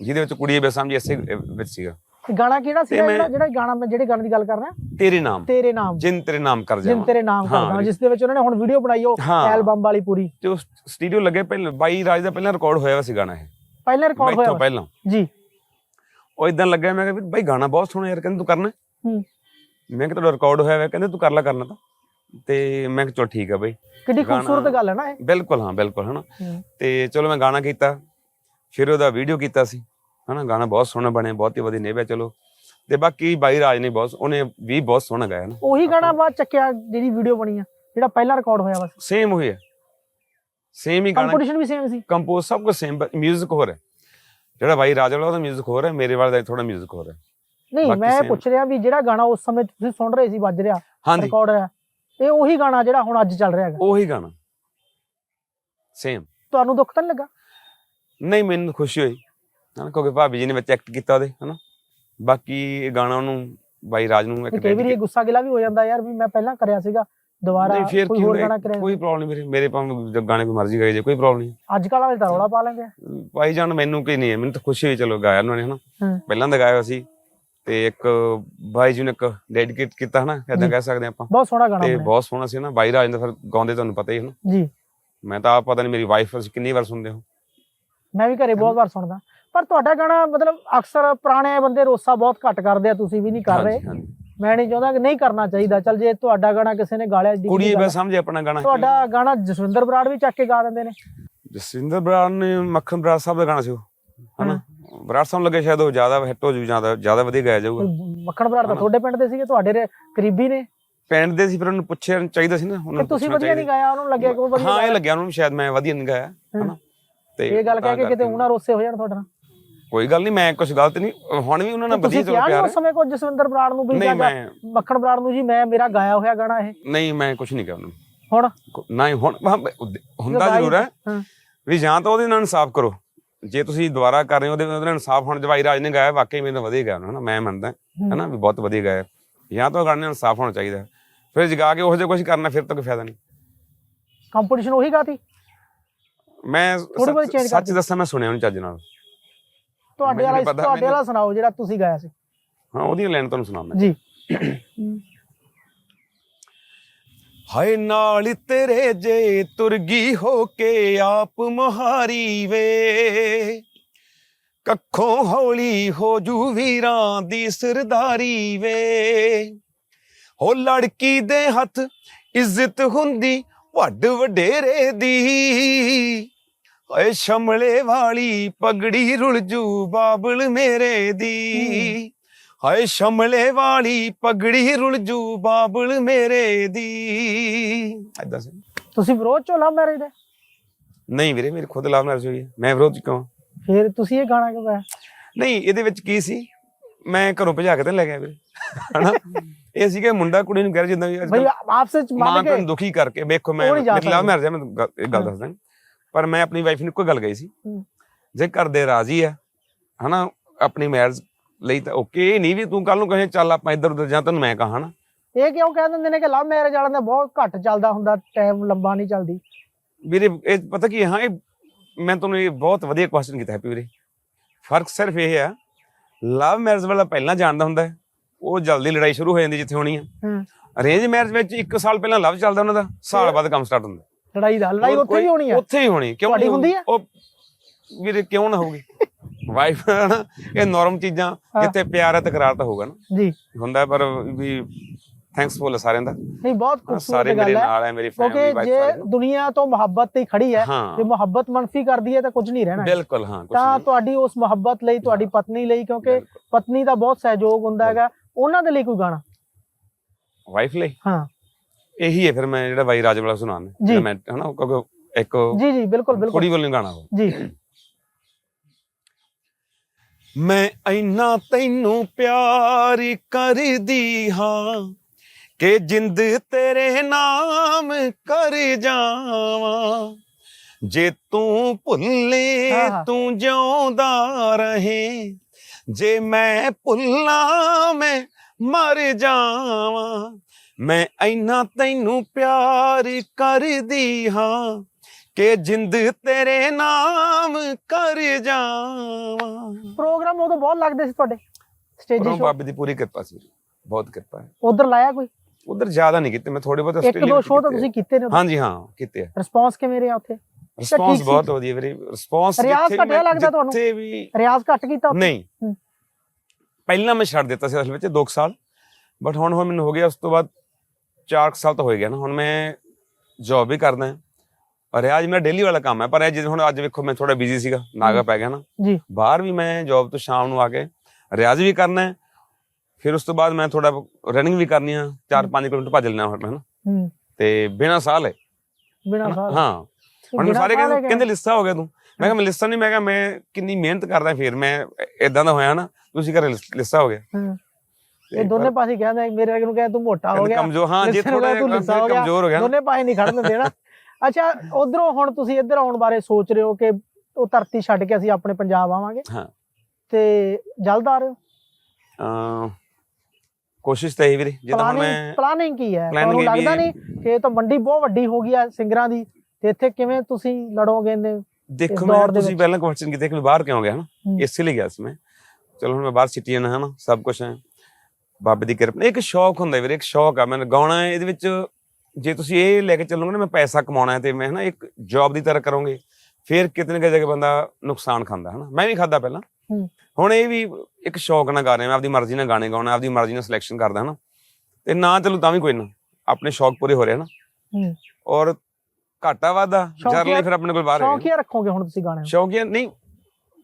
ਜਿਹਦੇ ਵਿੱਚ ਕੁੜੀ ਬੇਸਮ ਜੀ ਇਸੇ ਵਿੱਚ ਸੀਗਾ। ਗਾਣਾ ਕਿਹੜਾ ਸੀ ਜਿਹੜਾ ਜਿਹੜਾ ਗਾਣਾ ਮੈਂ ਜਿਹੜੇ ਗਾਣੇ ਦੀ ਗੱਲ ਕਰ ਰਿਹਾ? ਤੇਰੇ ਨਾਮ। ਤੇਰੇ ਨਾਮ। ਜਿਨ ਤੇਰੇ ਨਾਮ ਕਰ ਜਿਨ ਜਾਵਾਂ। ਤੇਰੇ ਨਾਮ ਹਾਂ, ਕਰਦਾ ਜਿਸ ਦੇ ਵਿੱਚ ਉਹਨਾਂ ਨੇ ਹੁਣ ਵੀਡੀਓ ਬਣਾਈ ਉਹ। ਐਲਬਮ ਵਾਲੀ ਪੂਰੀ। ਤੇ ਉਸ ਸਟੂਡੀਓ ਲੱਗੇ ਪਹਿਲਾਂ ਬਾਈ ਰਾਜ ਦਾ ਪਹਿਲਾਂ ਰਿਕਾਰਡ ਹੋਇਆ ਸੀ ਗਾਣਾ ਇਹ। ਪਹਿਲਾਂ ਰਿਕਾਰਡ ਹੋਇਆ। ਪਹਿਲਾਂ। ਜੀ। ਉਹ ਇਦਾਂ ਲੱਗਿਆ ਮੈਂ ਕਿਹਾ ਬਾਈ ਗਾਣਾ ਬਹੁਤ ਸੋਹਣਾ ਯਾਰ ਕਹਿੰਦੇ ਤੂੰ ਕਰਨਾ। ਹੂੰ। ਮੈਂ ਕਿਹਾ ਤੁਹਾਡਾ ਰਿਕਾਰਡ ਹੋਇਆ ਹੋਇਆ ਕਹਿੰਦੇ ਤੂੰ ਕਰ ਲੈ ਕਰਨਾ ਤਾਂ। ਤੇ ਮੈਂ ਕਿਹਾ ਚਲ ਠੀਕ ਆ ਬਾਈ। ਕਿੰਨੀ ਖੂਬਸੂਰਤ ਗੱਲ ਹੈ ਨਾ ਇਹ। ਬਿਲਕੁਲ ਹਾਂ ਬਿਲਕੁਲ ਹਨਾ। ਤੇ ਚਲੋ ਮੈਂ ਗਾਣਾ ਕੀਤਾ ਫਿਰ ਉਹਦਾ ਵੀਡੀਓ ਕੀਤਾ ਸੀ। ਹਨਾ ਗਾਣਾ ਬਹੁਤ ਸੋਹਣਾ ਬਣਿਆ ਬਹੁਤ ਹੀ ਵਧੀਆ ਨਿਭਿਆ ਚਲੋ। ਤੇ ਬਾਕੀ ਬਾਈ ਰਾਜ ਨੇ ਬਹੁਤ ਉਹਨੇ ਵੀ ਬਹੁਤ ਸੋਹਣਾ ਗਾਇਆ ਨਾ। ਉਹੀ ਗਾਣਾ ਬਾਅਦ ਚੱਕਿਆ ਜਿਹੜੀ ਵੀਡੀਓ ਬਣੀ ਆ ਜਿਹੜਾ ਪਹਿਲਾਂ ਰਿਕਾਰਡ ਹੋਇਆ ਵਾ ਸੇਮ ਹੋਇਆ ਸੇਮ ਹੀ ਗਾਣਾ। ਕੰਪੀਟੀਸ਼ਨ ਵੀ ਸੇਮ ਸੀ। ਕੰਪੋਜ਼ ਸਭ ਕੁਝ ਸੇਮ ਮਿਊਜ਼ਿਕ ਹੋਰ ਹੈ। ਜਿਹੜਾ ਬਾਈ ਰਾਜ ਵਾਲਾ ਉਹਦਾ ਮਿਊਜ਼ਿਕ ਹੋਰ ਹੈ ਮੇਰੇ ਵਾਲਾ ਦਾ ਥੋੜਾ ਮਿਊਜ਼ਿਕ ਹੋਰ ਹੈ। ਨਹੀਂ ਮੈਂ। ਪੁੱਛ ਰਿਹਾ ਵੀ ਜਿਹੜਾ ਗਾਣਾ ਉਸ ਸਮੇਂ ਤੁਸੀਂ ਸੁਣ ਰਹੇ ਸੀ ਵੱਜ ਰਿਹਾ ਰਿਕਾਰਡ ਹੈ ਇਹ ਉਹੀ ਗਾਣਾ ਜਿਹੜਾ ਹੁਣ ਅੱਜ ਚੱਲ ਰਿਹਾ ਹੈਗਾ। ਉਹੀ ਗਾਣਾ। ਸੇਮ ਤੁਹਾਨੂੰ ਦੁੱਖ ਤਾਂ ਨਹੀਂ ਲੱਗਾ? ਨਹੀਂ ਮੈਨੂੰ ਖੁਸ਼ੀ ਹੋਈ। ਹਨਾ ਕਿਉਂਕਿ ਭਾਬੀ ਜੀ ਨੇ ਵਿੱਚ ਐਕਟ ਕੀਤਾ ਉਹਦੇ ਹਨਾ? ਬਾਕੀ ਇਹ ਗਾਣਾ ਉਹਨੂੰ ਬਾਈ ਰਾਜ ਨੂੰ ਇੱਕ ਕਈ ਵਾਰੀ ਇਹ ਗੁੱਸਾ ਗਿਲਾ ਵੀ ਹੋ ਜਾਂਦਾ ਯਾਰ ਵੀ ਮੈਂ ਪਹਿਲਾਂ ਕਰਿਆ ਸੀਗਾ ਦੁਬਾਰਾ ਕੋਈ ਹੋਰ ਗਾਣਾ ਕਰਿਆ ਕੋਈ ਪ੍ਰੋਬਲਮ ਨਹੀਂ ਮੇਰੇ ਮੇਰੇ ਭਾਵੇਂ ਗਾਣੇ ਕੋਈ ਮਰਜ਼ੀ ਗਾਏ ਜੇ ਕੋਈ ਪ੍ਰੋਬਲਮ ਨਹੀਂ ਅੱਜ ਕੱਲ੍ਹ ਵਾਲੇ ਤਾਂ ਰੌਲਾ ਪਾ ਲੈਂਦੇ ਆ। ਭਾਈ ਜਾਨ ਮੈਨੂੰ ਕੋਈ ਨਹੀਂ ਹੈ ਮੈਨੂੰ ਤਾਂ ਖੁਸ਼ੀ ਹੋਈ ਚਲੋ ਗਾਇਆ ਉਹਨਾਂ ਨੇ ਹਨਾ। ਪਹਿਲਾਂ ਤਾਂ ਗਾਇਆ ਹੋਇਆ ਸੀ ਤੇ ਇੱਕ ਬਾਈ ਜੀ ਨੇ ਇੱਕ ਡੈਡੀਕੇਟ ਕੀਤਾ ਹਨਾ। ਇਦਾਂ ਕਹਿ ਸਕਦੇ ਆਪਾਂ। ਬਹੁਤ ਸੋਹਣਾ ਗਾਣਾ ਤੇ ਬਹੁਤ ਸੋਹਣਾ ਸੀ ਨਾ ਬਾਈ ਰਾਜ ਦਾ ਫਿਰ ਗਾਉਂਦੇ ਤੁਹਾਨੂੰ ਪਤਾ ਹੀ ਹੈ ਨਾ ਜੀ। ਮੈਂ ਤਾਂ ਆਪ ਪਤਾ ਨਹੀਂ ਮੇਰੀ ਵਾਈਫ ਅਸੀਂ ਕਿੰਨੀ ਵਾਰ ਸੁਣਦੇ ਹੋ। ਮੈਂ ਵੀ ਘਰੇ ਬਹੁਤ ਵਾਰ ਸੁਣਦਾ। ਪਰ ਤੁਹਾਡਾ ਗਾਣਾ ਮਤਲਬ ਅਕਸਰ ਪੁਰਾਣੇ ਬੰਦੇ ਰੋਸਾ ਬਹੁਤ ਘੱਟ ਕਰਦੇ ਆ ਤੁਸੀਂ ਵੀ ਨਹੀਂ ਕਰ ਰਹੇ। ਮੈਂ ਨਹੀਂ ਚਾਹੁੰਦਾ ਕਿ ਨਹੀਂ ਕਰਨਾ ਚਾਹੀਦਾ। ਚਲ ਜੇ ਤੁਹਾਡਾ ਗਾਣਾ ਕਿਸੇ ਨੇ ਗਾਲਿਆ ਕੁੜੀ ਬਸ ਸਮਝੇ ਆਪਣਾ ਗਾਣਾ। ਤੁਹਾਡਾ ਗਾਣਾ ਜਸਵਿੰਦਰ ਬਰਾੜ ਵੀ ਚੱਕ ਕੇ ਗਾ ਦਿੰਦੇ ਨੇ। ਜਸਵਿੰਦਰ ਬਰਾੜ ਨੇ ਮੱਖਣ ਬਰਾੜ ਸਾਹਿਬ ਦਾ ਗਾਣਾ ਸੀ ਉਹ ਹਨਾ? ਬਰਾੜ ਸਾਹਿਬ ਲੱਗੇ ਸ਼ਾਇਦ ਉਹ ਜ਼ਿਆਦਾ ਹਿੱਟ ਹੋ ਜੂ ਜ਼ਿਆਦਾ ਜ਼ਿਆਦਾ ਵਧੀਆ ਗਾਇਆ ਜਾਊਗਾ। ਮੱਖਣ ਬਰਾੜ ਤਾਂ। ਤੁਹਾਡੇ ਪਿੰਡ ਦੇ ਸੀਗੇ ਤੁਹਾਡੇ ਕਰੀਬੀ ਨੇ। ਪਿੰਡ ਦੇ ਸੀ ਫਿਰ ਉਹਨੂੰ ਪੁੱਛਿਆ ਚਾਹੀਦਾ ਸੀ ਨਾ ਉਹਨੂੰ ਤੁਸੀਂ ਵਧੀਆ ਨਹੀਂ। ਗਾਇਆ ਉਹਨੂੰ ਲੱਗਿਆ ਕਿ ਉਹ ਵਧੀਆ ਹਾਂ ਇਹ। ਲੱਗਿਆ ਉਹਨੂੰ ਸ਼ਾਇਦ ਮੈਂ ਵਧੀਆ ਨਹੀਂ ਗਾਇਆ ਹਨਾ? ਤੇ ਇਹ ਗੱਲ ਕਹਿ ਕੇ ਕਿਤੇ ਉਹਨਾਂ ਰੋਸੇ ਹੋ ਜਾਣ ਤੁਹਾਡੇ ਕੋਈ ਗੱਲ ਨਹੀਂ ਮੈਂ ਕੁਝ ਗਲਤ ਨਹੀਂ ਹੁਣ ਵੀ ਉਹਨਾਂ ਨਾਲ ਵਧੀਆ ਚਲੋ ਪਿਆਰ ਉਸ ਸਮੇਂ ਕੋ ਜਸਵਿੰਦਰ ਬਰਾੜ ਨੂੰ ਵੀ ਜਾਂ ਮੈਂ ਮੱਖਣ ਬਰਾੜ ਨੂੰ ਜੀ ਮੈਂ ਮੇਰਾ ਗਾਇਆ ਹੋਇਆ ਗਾਣਾ ਇਹ। ਨਹੀਂ ਮੈਂ ਕੁਝ ਨਹੀਂ ਕਿਹਾ ਉਹਨੂੰ ਹੁਣ ਨਹੀਂ ਹੁਣ ਹੁੰਦਾ ਜ਼ਰੂਰ ਹੈ। ਵੀ ਜਾਂ ਤਾਂ ਉਹਦੇ ਨਾਲ ਇਨਸਾਫ ਕਰੋ। ਜੇ ਤੁਸੀਂ ਦੁਬਾਰਾ ਕਰ ਰਹੇ ਹੋ ਉਹਦੇ ਨਾਲ ਇਨਸਾਫ ਹੁਣ ਜਵਾਈ ਰਾਜ ਨੇ ਗਾਇਆ ਵਾਕਈ ਮੈਨੂੰ ਵਧੀਆ ਗਾਇਆ ਹਨਾ? ਮੈਂ ਮੰਨਦਾ ਹਨਾ? ਵੀ ਬਹੁਤ ਵਧੀਆ ਗਾਇਆ। ਜਾਂ ਤਾਂ ਗਾਣੇ ਨਾਲ ਇਨਸਾਫ ਹੋਣਾ ਚਾਹੀਦਾ। ਫਿਰ ਜਗਾ ਕੇ ਉਹ ਜਿਹਾ ਕੁਝ ਕਰਨਾ ਫਿਰ ਤਾਂ ਕੋਈ ਫਾਇਦਾ ਨਹੀਂ। ਕੰਪੀਟੀਸ਼ਨ ਉਹੀ ਗਾਤੀ? ਮੈਂ ਸੱਚ-। ਦੱਸਾਂ ਮੈਂ ਸੁਣਿਆ ਉਹਨੂੰ ਚੱਜ ਨਾਲ। ਤੁਹਾਡੇ ਮੈਨੂੰ ਵਾਲਾ ਪਤਾ, ਤੁਹਾਡੇ ਮੈਨੂੰ- ਵਾਲਾ ਸੁਣਾਓ ਜਿਹੜਾ ਤੁਸੀਂ ਗਾਇਆ ਸੀ। ਹਾਂ ਉਹਦੀਆਂ ਲਾਈਨ ਤੁਹਾਨੂੰ ਸੁਣਾਉਂਦਾ। ਜੀ। ਹਾਏ ਨਾਲ ਤੇਰੇ ਜੇ ਤੁਰ ਗਈ ਹੋ ਕੇ ਆਪ ਮੁਹਾਰੀ ਵੇ। ਕੱਖੋਂ ਹੌਲੀ ਹੋ ਜੂ ਵੀਰਾਂ ਦੀ ਸਰਦਾਰੀ ਵੇ। ਹੋ ਲੜਕੀ ਦੇ ਹੱਥ ਇੱਜ਼ਤ ਹੁੰਦੀ ਵੱਡ ਵਡੇਰੇ ਦੀ। ਓਏ ਸ਼ਮਲੇ ਵਾਲੀ ਪਗੜੀ ਰੁਲ ਜੂ ਬਾਬਲ ਮੇਰੇ ਦੀ। ਹਾਏ ਸ਼ਮਲੇ ਵਾਲੀ ਪਗੜੀ ਰੁਲਜੂ ਬਾਬਲ ਮੇਰੇ ਦੀ। ਐਦਾਂ ਸੀ ਤੁਸੀਂ ਵਿਰੋਧ ਚੋ ਲਵ ਮੈਰਿਜ ਦੇ? ਨਹੀਂ ਵੀਰੇ ਮੇਰੀ ਖੁਦ ਲਵ ਮੈਰਿਜ ਹੋਈ ਹੈ। ਮੈਂ ਵਿਰੋਧ ਕਿਉਂ? ਫਿਰ ਤੁਸੀਂ ਇਹ ਗਾਣਾ ਕਿਉਂ ਗਾਇਆ? ਨਹੀਂ ਇਹਦੇ ਵਿੱਚ ਕੀ ਸੀ? ਮੈਂ ਘਰੋਂ ਭਜਾ ਕੇ ਤਾਂ ਲੈ ਗਿਆ ਵੀਰੇ। ਹਨਾ? ਇਹ ਸੀ ਕਿ ਮੁੰਡਾ ਕੁੜੀ ਨੂੰ ਕਹਿ ਰਿਹਾ ਜਿੱਦਾਂ ਵੀ ਅੱਜ ਕੱਲ੍ਹ ਆਪਸੇ ਚ ਮਾਂ ਕੇ ਦੁਖੀ ਕਰਕੇ ਵੇਖੋ ਮੈਂ ਜਾ ਮੇਰੀ ਲਵ। ਮੈਰਿਜ ਹੈ ਮੈਂ ਗੱਲ- ਇਹ ਗੱਲ ਹਾਂ। ਦੱਸਦਾ। ਪਰ ਮੈਂ ਆਪਣੀ ਵਾਈਫ ਨੂੰ ਕੋਈ ਗੱਲ ਕਹੀ ਸੀ ਹੂੰ। ਜੇ ਘਰ ਦੇ ਰਾਜੀ ਆ ਹਨਾ ਆਪਣੀ ਮੈਰਿਜ ਲਈ ਤਾਂ ਓਕੇ ਇਹ ਨਹੀਂ ਵੀ ਤੂੰ ਕੱਲ ਨੂੰ ਕਹੇ ਚੱਲ ਆਪਾਂ ਇੱਧਰ ਉੱਧਰ ਜਾਂ ਤੈਨੂੰ ਮੈਂ ਕਹਾਂ ਹਨਾ। ਇਹ ਕਿਉਂ ਕਹਿ ਦਿੰਦੇ ਨੇ ਕਿ ਲਵ ਮੈਰਿਜ ਵਾਲਿਆਂ ਦਾ ਬਹੁਤ ਘੱਟ ਚੱਲਦਾ ਹੁੰਦਾ ਟਾਈਮ ਲੰਬਾ ਨਹੀਂ ਚੱਲਦੀ। ਵੀਰੇ ਇਹ ਪਤਾ ਕੀ ਹੈ ਹਾਂ ਇਹ ਮੈਂ ਤੁਹਾਨੂੰ ਇਹ ਬਹੁਤ ਵਧੀਆ ਕੁਐਸਚਨ ਕੀਤਾ ਹੈਪੀ ਵੀਰੇ। ਫ਼ਰਕ ਸਿਰਫ ਇਹ ਆ ਲਵ ਮੈਰਿਜ ਵਾਲਾ ਪਹਿਲਾਂ ਜਾਣਦਾ ਹੁੰਦਾ ਹੈ ਉਹ ਜਲਦੀ ਲੜਾਈ ਸ਼ੁਰੂ ਹੋ ਜਾਂਦੀ ਜਿੱਥੇ ਹੋਣੀ ਹੈ ਹੂੰ। ਅਰੇਂਜ ਮੈਰਿਜ ਵਿੱਚ ਇੱਕ ਸਾਲ ਪਹਿਲਾਂ ਲਵ ਚੱਲਦਾ ਉਹਨਾਂ ਦਾ ਸਾਲ ਬਾਅਦ ਕੰਮ ਸਟਾਰਟ ਹੁੰਦਾ। ਲੜਾਈ ਦਾ ਲੜਾਈ ਉੱਥੇ ਕੋਈ- ਹੋਣੀ ਆ। ਉੱਥੇ ਹੀ ਹੋਣੀ ਕਿਉਂ ਤੁਹਾਡੀ ਨਹੀਂ ਹੁੰਦੀ ਹੈ? ਉਹ ਵੀਰੇ ਕਿਉਂ ਨਾ ਹੋਊਗੀ? ਵਾਈਫ ਨਾ ਇਹ ਨਾਰਮ ਚੀਜ਼ਾਂ ਹਾਂ। ਜਿੱਥੇ ਪਿਆਰ ਹੈ ਤਕਰਾਰ ਤਾਂ ਹੋਊਗਾ ਨਾ। ਜੀ। ਹੁੰਦਾ ਹੈ ਪਰ ਵੀ ਥੈਂਕਸਫੁਲ ਹੈ ਸਾਰਿਆਂ ਦਾ। ਨਹੀਂ ਬਹੁਤ ਹਾਂ, ਸਾਰੇ ਖੂਬਸੂਰਤ ਮੇਰੇ ਗੱਲ ਹੈ ਨਾਲ ਹੈ ਮੇਰੀ ਫੈਮਿਲੀ ਵਾਈਫ ਜੇ ਸਾਰੇ ਦੁਨੀਆ ਤੋਂ ਮੁਹੱਬਤ ਤੇ ਹੀ ਖੜੀ ਹੈ ਹਾਂ। ਜੇ ਮੁਹੱਬਤ ਮੰਨਫੀ ਕਰਦੀ ਹੈ ਤਾਂ ਕੁਝ ਨਹੀਂ ਰਹਿਣਾ। ਬਿਲਕੁਲ ਹਾਂ ਤਾਂ ਤੁਹਾਡੀ ਉਸ ਮੁਹੱਬਤ ਲਈ ਤੁਹਾਡੀ ਪਤਨੀ ਲਈ ਕਿਉਂਕਿ। ਪਤਨੀ ਦਾ ਬਹੁਤ ਸਹਿਯੋਗ ਹੁੰਦਾ ਹੈਗਾ ਉਹਨਾਂ ਦੇ ਲਈ ਕੋਈ ਗਾਣਾ? ਵਾਈਫ ਲਈ? ਹਾਂ। ਇਹੀ ਹੈ ਫਿਰ ਮੈਂ ਜਿਹੜਾ ਬਾਈ ਰਾਜ ਵਾਲਾ ਸੁਣਾਉਣਾ। ਜੀ। ਜਿਹੜਾ ਮੈਂ ਹਨਾ ਕਿਉਂਕਿ ਇੱਕ ਜੀ ਜੀ ਬਿਲਕੁਲ ਬਿਲਕੁਲ। ਕੁੜੀ ਵੱਲੋਂ ਗਾਣਾ ਉਹ ਜੀ। ਮੈਂ ਇੰਨਾ ਤੈਨੂੰ ਪਿਆਰ ਕਰਦੀ ਹਾਂ ਕਿ ਜਿੰਦ ਤੇਰੇ ਨਾਮ ਕਰ ਜਾਵਾਂ। ਜੇ ਤੂੰ ਭੁੱਲੇ। ਤੂੰ ਜਿਉਂਦਾ ਰਹੇ। ਜੇ ਮੈਂ ਭੁੱਲਾਂ ਮੈਂ ਮਰ ਜਾਵਾਂ। ਮੈਂ ਇੰਨਾ ਤੈਨੂੰ ਪਿਆਰ ਕਰਦੀ ਹਾਂ ਕਿ ਜਿੰਦ ਤੇਰੇ ਨਾਮ ਕਰ ਜਾਵਾਂ। ਪ੍ਰੋਗਰਾਮ ਉਦੋਂ ਬਹੁਤ ਲੱਗਦੇ ਸੀ ਤੁਹਾਡੇ। ਸਟੇਜੀ ਪਰਮ ਸ਼ੋ ਬਾਬੇ ਦੀ ਪੂਰੀ ਕਿਰਪਾ ਸੀ। ਬਹੁਤ ਕਿਰਪਾ ਹੈ। ਉਧਰ ਲਾਇਆ ਕੋਈ? ਉਧਰ ਜ਼ਿਆਦਾ ਨਹੀਂ ਕੀਤੇ ਮੈਂ ਥੋੜੇ ਬਹੁਤ ਇੱਕ ਆਸਟ੍ਰੇਲੀਆ ਦੋ ਵਿੱਚ ਸ਼ੋਅ ਤਾਂ ਤੁਸੀਂ ਕੀਤੇ ਨੇ। ਹਾਂਜੀ ਹਾਂ ਕੀਤੇ ਆ। ਰਿਸਪੌਂਸ ਕਿਵੇਂ ਰਿਹਾ ਉੱਥੇ? ਰਿਸਪੌਂਸ। ਬਹੁਤ ਵਧੀਆ ਵੀਰੇ। ਰਿਸਪੌਂਸ ਰਿਆਜ਼ ਘਟਿਆ ਲੱਗਦਾ ਤੁਹਾਨੂੰ? ਜਿੱਥੇ ਵੀ ਰਿਆਜ਼ ਘੱਟ ਕੀਤਾ ਉੱਥੇ? ਨਹੀਂ। ਹੂੰ। ਪਹਿਲਾਂ ਮੈਂ ਛੱਡ ਦਿੱਤਾ ਸੀ ਅਸਲ ਵਿੱਚ 2 ਸਾਲ। ਬਟ ਹੁਣ ਹੁਣ ਮੈਨੂੰ ਹੋ ਗਿਆ ਉਸ ਤੋਂ ਬਾਅਦ 4 ਸਾਲ ਤਾਂ ਹੋ ਗਿਆ ਨਾ ਹੁਣ ਮੈਂ ਜੌਬ ਵੀ ਕਰਦਾ ਔਰ ਰਿਆਜ਼ ਮੇਰਾ ਡੇਲੀ ਵਾਲਾ ਕੰਮ ਹੈ ਪਰ ਇਹ ਜਿਵੇਂ ਹੁਣ ਅੱਜ ਵੇਖੋ ਮੈਂ ਥੋੜਾ ਬਿਜ਼ੀ ਸੀਗਾ ਨਾਗਾ ਪੈ ਗਿਆ ਨਾ। ਜੀ। ਬਾਹਰ ਵੀ ਮੈਂ ਜੌਬ ਤੋਂ ਸ਼ਾਮ ਨੂੰ ਆ ਕੇ ਰਿਆਜ਼ ਵੀ ਕਰਨਾ ਹੈ ਫਿਰ ਉਸ ਤੋਂ ਬਾਅਦ ਮੈਂ ਥੋੜਾ ਰਨਿੰਗ ਵੀ ਕਰਨੀ ਆ 4-5 ਕਿਲੋਮੀਟਰ ਭੱਜ ਲੈਣਾ ਹੁਣ ਮੈਂ ਨਾ ਹੂੰ। ਤੇ ਬਿਨਾਂ ਸਾਹ ਲੈ ਬਿਨਾਂ ਸਾਹ ਹਾਂ। ਹੁਣ ਸਾਰੇ ਕਹਿੰਦੇ ਕਹਿੰਦੇ ਲਿੱਸਾ ਹੋ ਗਿਆ ਤੂੰ। ਮੈਂ ਕਿਹਾ ਮੈਂ ਲਿੱਸਾ ਨਹੀਂ ਮੈਂ ਕਿਹਾ ਮੈਂ ਕਿੰਨੀ ਮਿਹਨਤ ਕਰਦਾ ਫਿਰ ਮੈਂ ਇਦਾਂ ਦਾ ਹੋਇਆ ਨਾ ਤੁਸੀਂ ਘਰੇ ਲਿਸ- ਹੋ ਗਿਆ ਇਹ ਦੋਨੇ ਪਾਸੇ ਕਹਿੰਦੇ ਮੇਰੇ ਵਰਗੇ ਨੂੰ ਕਹਿੰਦੇ ਤੂੰ ਮੋਟਾ ਹੋ ਗਿਆ। ਕਮਜ਼ੋਰ ਹਾਂ ਜੇ ਥੋੜਾ ਹੋ। ਕਮਜ਼ੋਰ ਹੋ ਗਿਆ ਦੋਨੇ ਪਾਸੇ ਨਹੀਂ ਖੜਨ ਦਿੰਦੇ ਨਾ। ਅੱਛਾ ਉਧਰੋਂ ਹੁਣ ਤੁਸੀਂ ਇੱਧਰ ਆਉਣ ਬਾਰੇ ਸੋਚ ਰਹੇ ਹੋ ਕਿ ਉਹ ਧਰਤੀ ਛੱਡ ਕੇ ਅਸੀਂ ਆਪਣੇ ਪੰਜਾਬ ਆਵਾਂਗੇ? ਹਾਂ। ਤੇ ਜਲਦ ਆ ਰਹੇ ਹੋ? ਕੋਸ਼ਿਸ਼ ਤਾਂ ਇਹ ਵੀਰੇ ਜਦੋਂ ਹੁਣ ਮੈਂ ਪਲਾਨਿੰਗ ਕੀ ਹੈ? ਤੁਹਾਨੂੰ ਲੱਗਦਾ ਹੈ- ਨਹੀਂ ਕਿ ਇਹ ਤਾਂ ਮੰਡੀ ਬਹੁਤ ਵੱਡੀ ਹੋ ਗਈ ਹੈ ਸਿੰਗਰਾਂ ਦੀ ਤੇ ਇੱਥੇ ਕਿਵੇਂ ਤੁਸੀਂ ਲੜੋਗੇ ਨੇ ਦੇਖੋ ਮੈਂ ਤੁਸੀਂ। ਪਹਿਲਾਂ ਕੁਐਸਚਨ ਕੀਤਾ ਕਿ ਬਾਹਰ ਕਿਉਂ ਗਿਆ ਹੂੰ। ਹਨਾ ਇਸੇ ਲਈ ਗਿਆ ਸੀ ਮੈਂ। ਚਲੋ ਹੁਣ ਮੈਂ ਬਾਹਰ ਸਿਟੀਜ਼ਨ ਹਾਂ ਨਾ? ਸਭ ਕੁਝ ਹੈ। ਬਾਬੇ ਦੀ ਕਿਰਪਾ। ਇੱਕ ਸ਼ੌਕ ਹੁੰਦਾ ਵੀਰੇ ਇੱਕ ਸ਼ੌਕ ਆ। ਮੈਨੂੰ ਗਾਉਣਾ ਹੈ ਇਹਦੇ ਵਿੱਚ ਜੇ ਤੁਸੀਂ ਇਹ ਲੈ ਕੇ ਚੱਲੋਗੇ ਨਾ ਮੈਂ ਪੈਸਾ ਕਮਾਉਣਾ ਹੈ ਤੇ ਮੈਂ ਹਨਾ ਇੱਕ ਜੌਬ ਦੀ ਤਰ੍ਹਾਂ ਕਰੋਗੇ ਫਿਰ ਕਿਤੇ ਨਾ ਕਿਤੇ ਬੰਦਾ ਨੁਕਸਾਨ ਖਾਂਦਾ ਹਨਾ? ਮੈਂ ਵੀ ਖਾਦਾ ਪਹਿਲਾਂ। ਹੂੰ। ਹੁਣ ਇਹ ਵੀ ਇੱਕ ਸ਼ੌਕ ਨਾਲ ਗਾ ਰਿਹਾ ਮੈਂ ਆਪਦੀ ਮਰਜ਼ੀ ਨਾਲ ਗਾਣੇ ਗਾਉਣਾ ਆਪਦੀ ਮਰਜ਼ੀ ਨਾਲ ਸਿਲੈਕਸ਼ਨ ਕਰਦਾ ਹਨਾ? ਤੇ ਨਾ ਚਲੋ ਤਾਂ ਵੀ ਕੋਈ ਨਾ। ਆਪਣੇ ਸ਼ੌਕ ਪੂਰੇ ਹੋ ਰਹੇ ਨਾ ਹੂੰ। ਔਰ ਘਾਟਾ ਵਾਦਾ ਸ਼ੌਕੀਆ- ਜਰ ਲਈ ਫਿਰ ਆਪਣੇ ਕੋਲ ਬਾਹਰ ਹੈਗੇ। ਸ਼ੌਕੀਆ ਰੱਖੋਗੇ ਹੁਣ ਤੁਸੀਂ ਗਾਣੇ? ਸ਼ੌਕੀਆ ਨਹੀਂ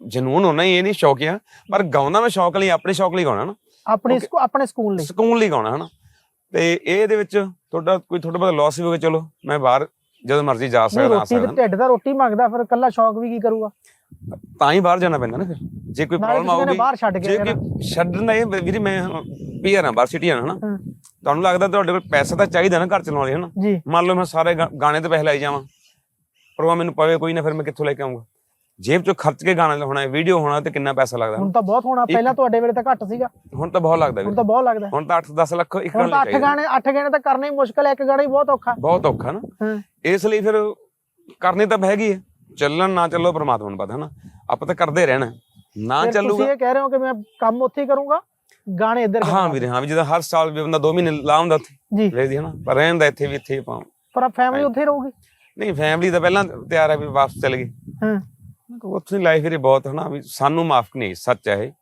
ਜਨੂਨ ਹੋਣਾ ਹੀ ਇਹ ਨਹੀਂ ਸ਼ੌਕੀਆ। ਪਰ ਗਾਉਂਦਾ ਮੈਂ ਸ਼ੌਕ ਲਈ ਆਪਣੇ ਸ਼ੌਕ ਲਈ ਗਾਉਣਾ ਨਾ ਆਪਣੀ Okay. ਸਕੂ- ਆਪਣੇ ਸਕੂਲ ਲਈ। ਸਕੂਨ ਲਈ ਗਾਉਣਾ ਹਨਾ? ਤੇ ਇਹਦੇ ਵਿੱਚ ਤੁਹਾਡਾ ਕੋਈ ਥੋੜਾ ਬਹੁਤ ਲਾਸ ਵੀ ਹੋ ਗਿਆ ਚਲੋ ਮੈਂ ਬਾਹਰ ਜਦੋਂ ਮਰਜ਼ੀ ਜਾ ਨਹੀਂ ਸਕਦਾ ਆ ਰੋਟੀ ਤੇ ਸਕਦਾ। ਢਿੱਡ ਦਾ ਰੋਟੀ ਮੰਗਦਾ ਫਿਰ ਕੱਲਾ ਸ਼ੌਕ ਵੀ ਕੀ ਕਰੂਗਾ? ਤਾਂ ਹੀ ਬਾਹਰ ਜਾਣਾ ਪੈਂਦਾ ਨਾ ਫਿਰ। ਜੇ ਕੋਈ ਨਾਲੇ ਪ੍ਰੋਬਲਮ ਆਊਗੀ ਬਾਹਰ ਛੱਡ ਜੇ ਕੇ ਕੋਈ ਛੱਡਣ ਇਹ ਵੀਰੇ ਮੈਂ ਪੀਆਰ ਹਾਂ ਬਾਹਰ ਸਿਟੀ ਹਾਂ ਹਨਾ? ਹਾਂ। ਤੁਹਾਨੂੰ ਲੱਗਦਾ ਤੁਹਾਡੇ ਕੋਲ ਪੈਸਾ ਤਾਂ ਚਾਹੀਦਾ ਨਾ ਘਰ ਚਲਾਉਣ ਲਈ ਹਨਾ? ਜੀ। ਮੰਨ ਲਓ ਮੈਂ ਸਾਰੇ ਗਾ- ਗਾਣੇ ਤੇ ਪੈਸੇ ਲਾਈ ਜਾਵਾਂ। ਪਰ ਉਹ ਮੈਨੂੰ ਪਵੇ ਕੋਈ ਨਾ ਫਿਰ ਮੈਂ ਕਿੱਥੋਂ ਲੈ ਕੇ ਆਉਂਗਾ ਜੇਬ ਚੋਂ ਖਰਚ ਕੇ ਗਾਣਾ ਹੋਣਾ ਵੀਡੀਓ ਹੋਣਾ ਤੇ ਕਿੰਨਾ ਪੈਸਾ ਲੱਗਦਾ? ਹੁਣ ਤਾਂ ਬਹੁਤ ਹੋਣਾ ਪਹਿਲਾਂ ਤੁਹਾਡੇ ਵੇਲੇ ਤਾਂ ਘੱਟ ਸੀਗਾ। ਹੁਣ ਤਾਂ ਬਹੁਤ ਲੱਗਦਾ ਹੁਣ ਤਾਂ ਬਹੁਤ ਲੱਗਦਾ। ਹੁਣ ਤਾਂ 8-10 ਲੱਖ ਇੱਕ ਹੁਣ ਗਾਣੇ ਤਾਂ ਲਈ ਅੱਠ ਚਾਹੀਦਾ। ਗਾਣੇ ਅੱਠ ਗਾਣੇ ਤਾਂ ਕਰਨੇ ਹੀ ਮੁਸ਼ਕਲ ਹੈ ਇੱਕ ਗਾਣਾ ਹੀ ਬਹੁਤ ਔਖਾ। ਬਹੁਤ ਔਖਾ ਨਾ। ਹਾਂ। ਇਸ ਲਈ ਫਿਰ ਕਰਨੀ ਤਾਂ ਹੈਗੀ ਹੈ। ਚੱਲਣ ਨਾ ਚੱਲੋ ਪ੍ਰਮਾਤਮਾ ਨੂੰ ਪਤਾ ਹੈ ਨਾ। ਆਪਾਂ ਤਾਂ ਕਰਦੇ ਰਹਿਣਾ ਨਾ ਫਿਰ ਤੁਸੀਂ ਚੱਲੂਗਾ ਇਹ ਕਹਿ ਰਹੇ ਹੋ ਕਿ ਮੈਂ ਕੰਮ ਉੱਥੇ ਹੀ ਕਰੂੰਗਾ ਗਾਣੇ ਇੱਧਰ ਹਾਂ। ਵੀਰੇ ਹਾਂ ਵੀ ਜਦੋਂ ਹਰ ਸਾਲ ਵੀ ਬੰਦਾ 2 ਮਹੀਨੇ ਲਾਉਂਦਾ ਉੱਥੇ। ਜੀ। ਵੇਖਦੀ ਹੈ ਨਾ। ਪਰ ਰਹਿੰਦਾ ਇੱਥੇ ਵੀ ਇੱਥੇ ਹੀ ਆਪਾਂ ਪਰ ਫੈਮਿਲੀ ਉੱਥੇ ਰਹੂਗੀ। ਨਹੀਂ ਫੈਮਿਲੀ ਤਾਂ ਪਹਿਲਾਂ ਤਿਆਰ ਹੈ ਵੀ ਵਾਪਸ ਚਲੇ ਗਏ। ਹਾਂ। ਉੱਥੇ ਲਾਈਫ ਵੀਰੇ ਬਹੁਤ ਹਨਾ ਵੀ ਸਾਨੂੰ ਮਾਫ ਨਹੀਂ ਸੱਚ ਹੈ ਇਹ।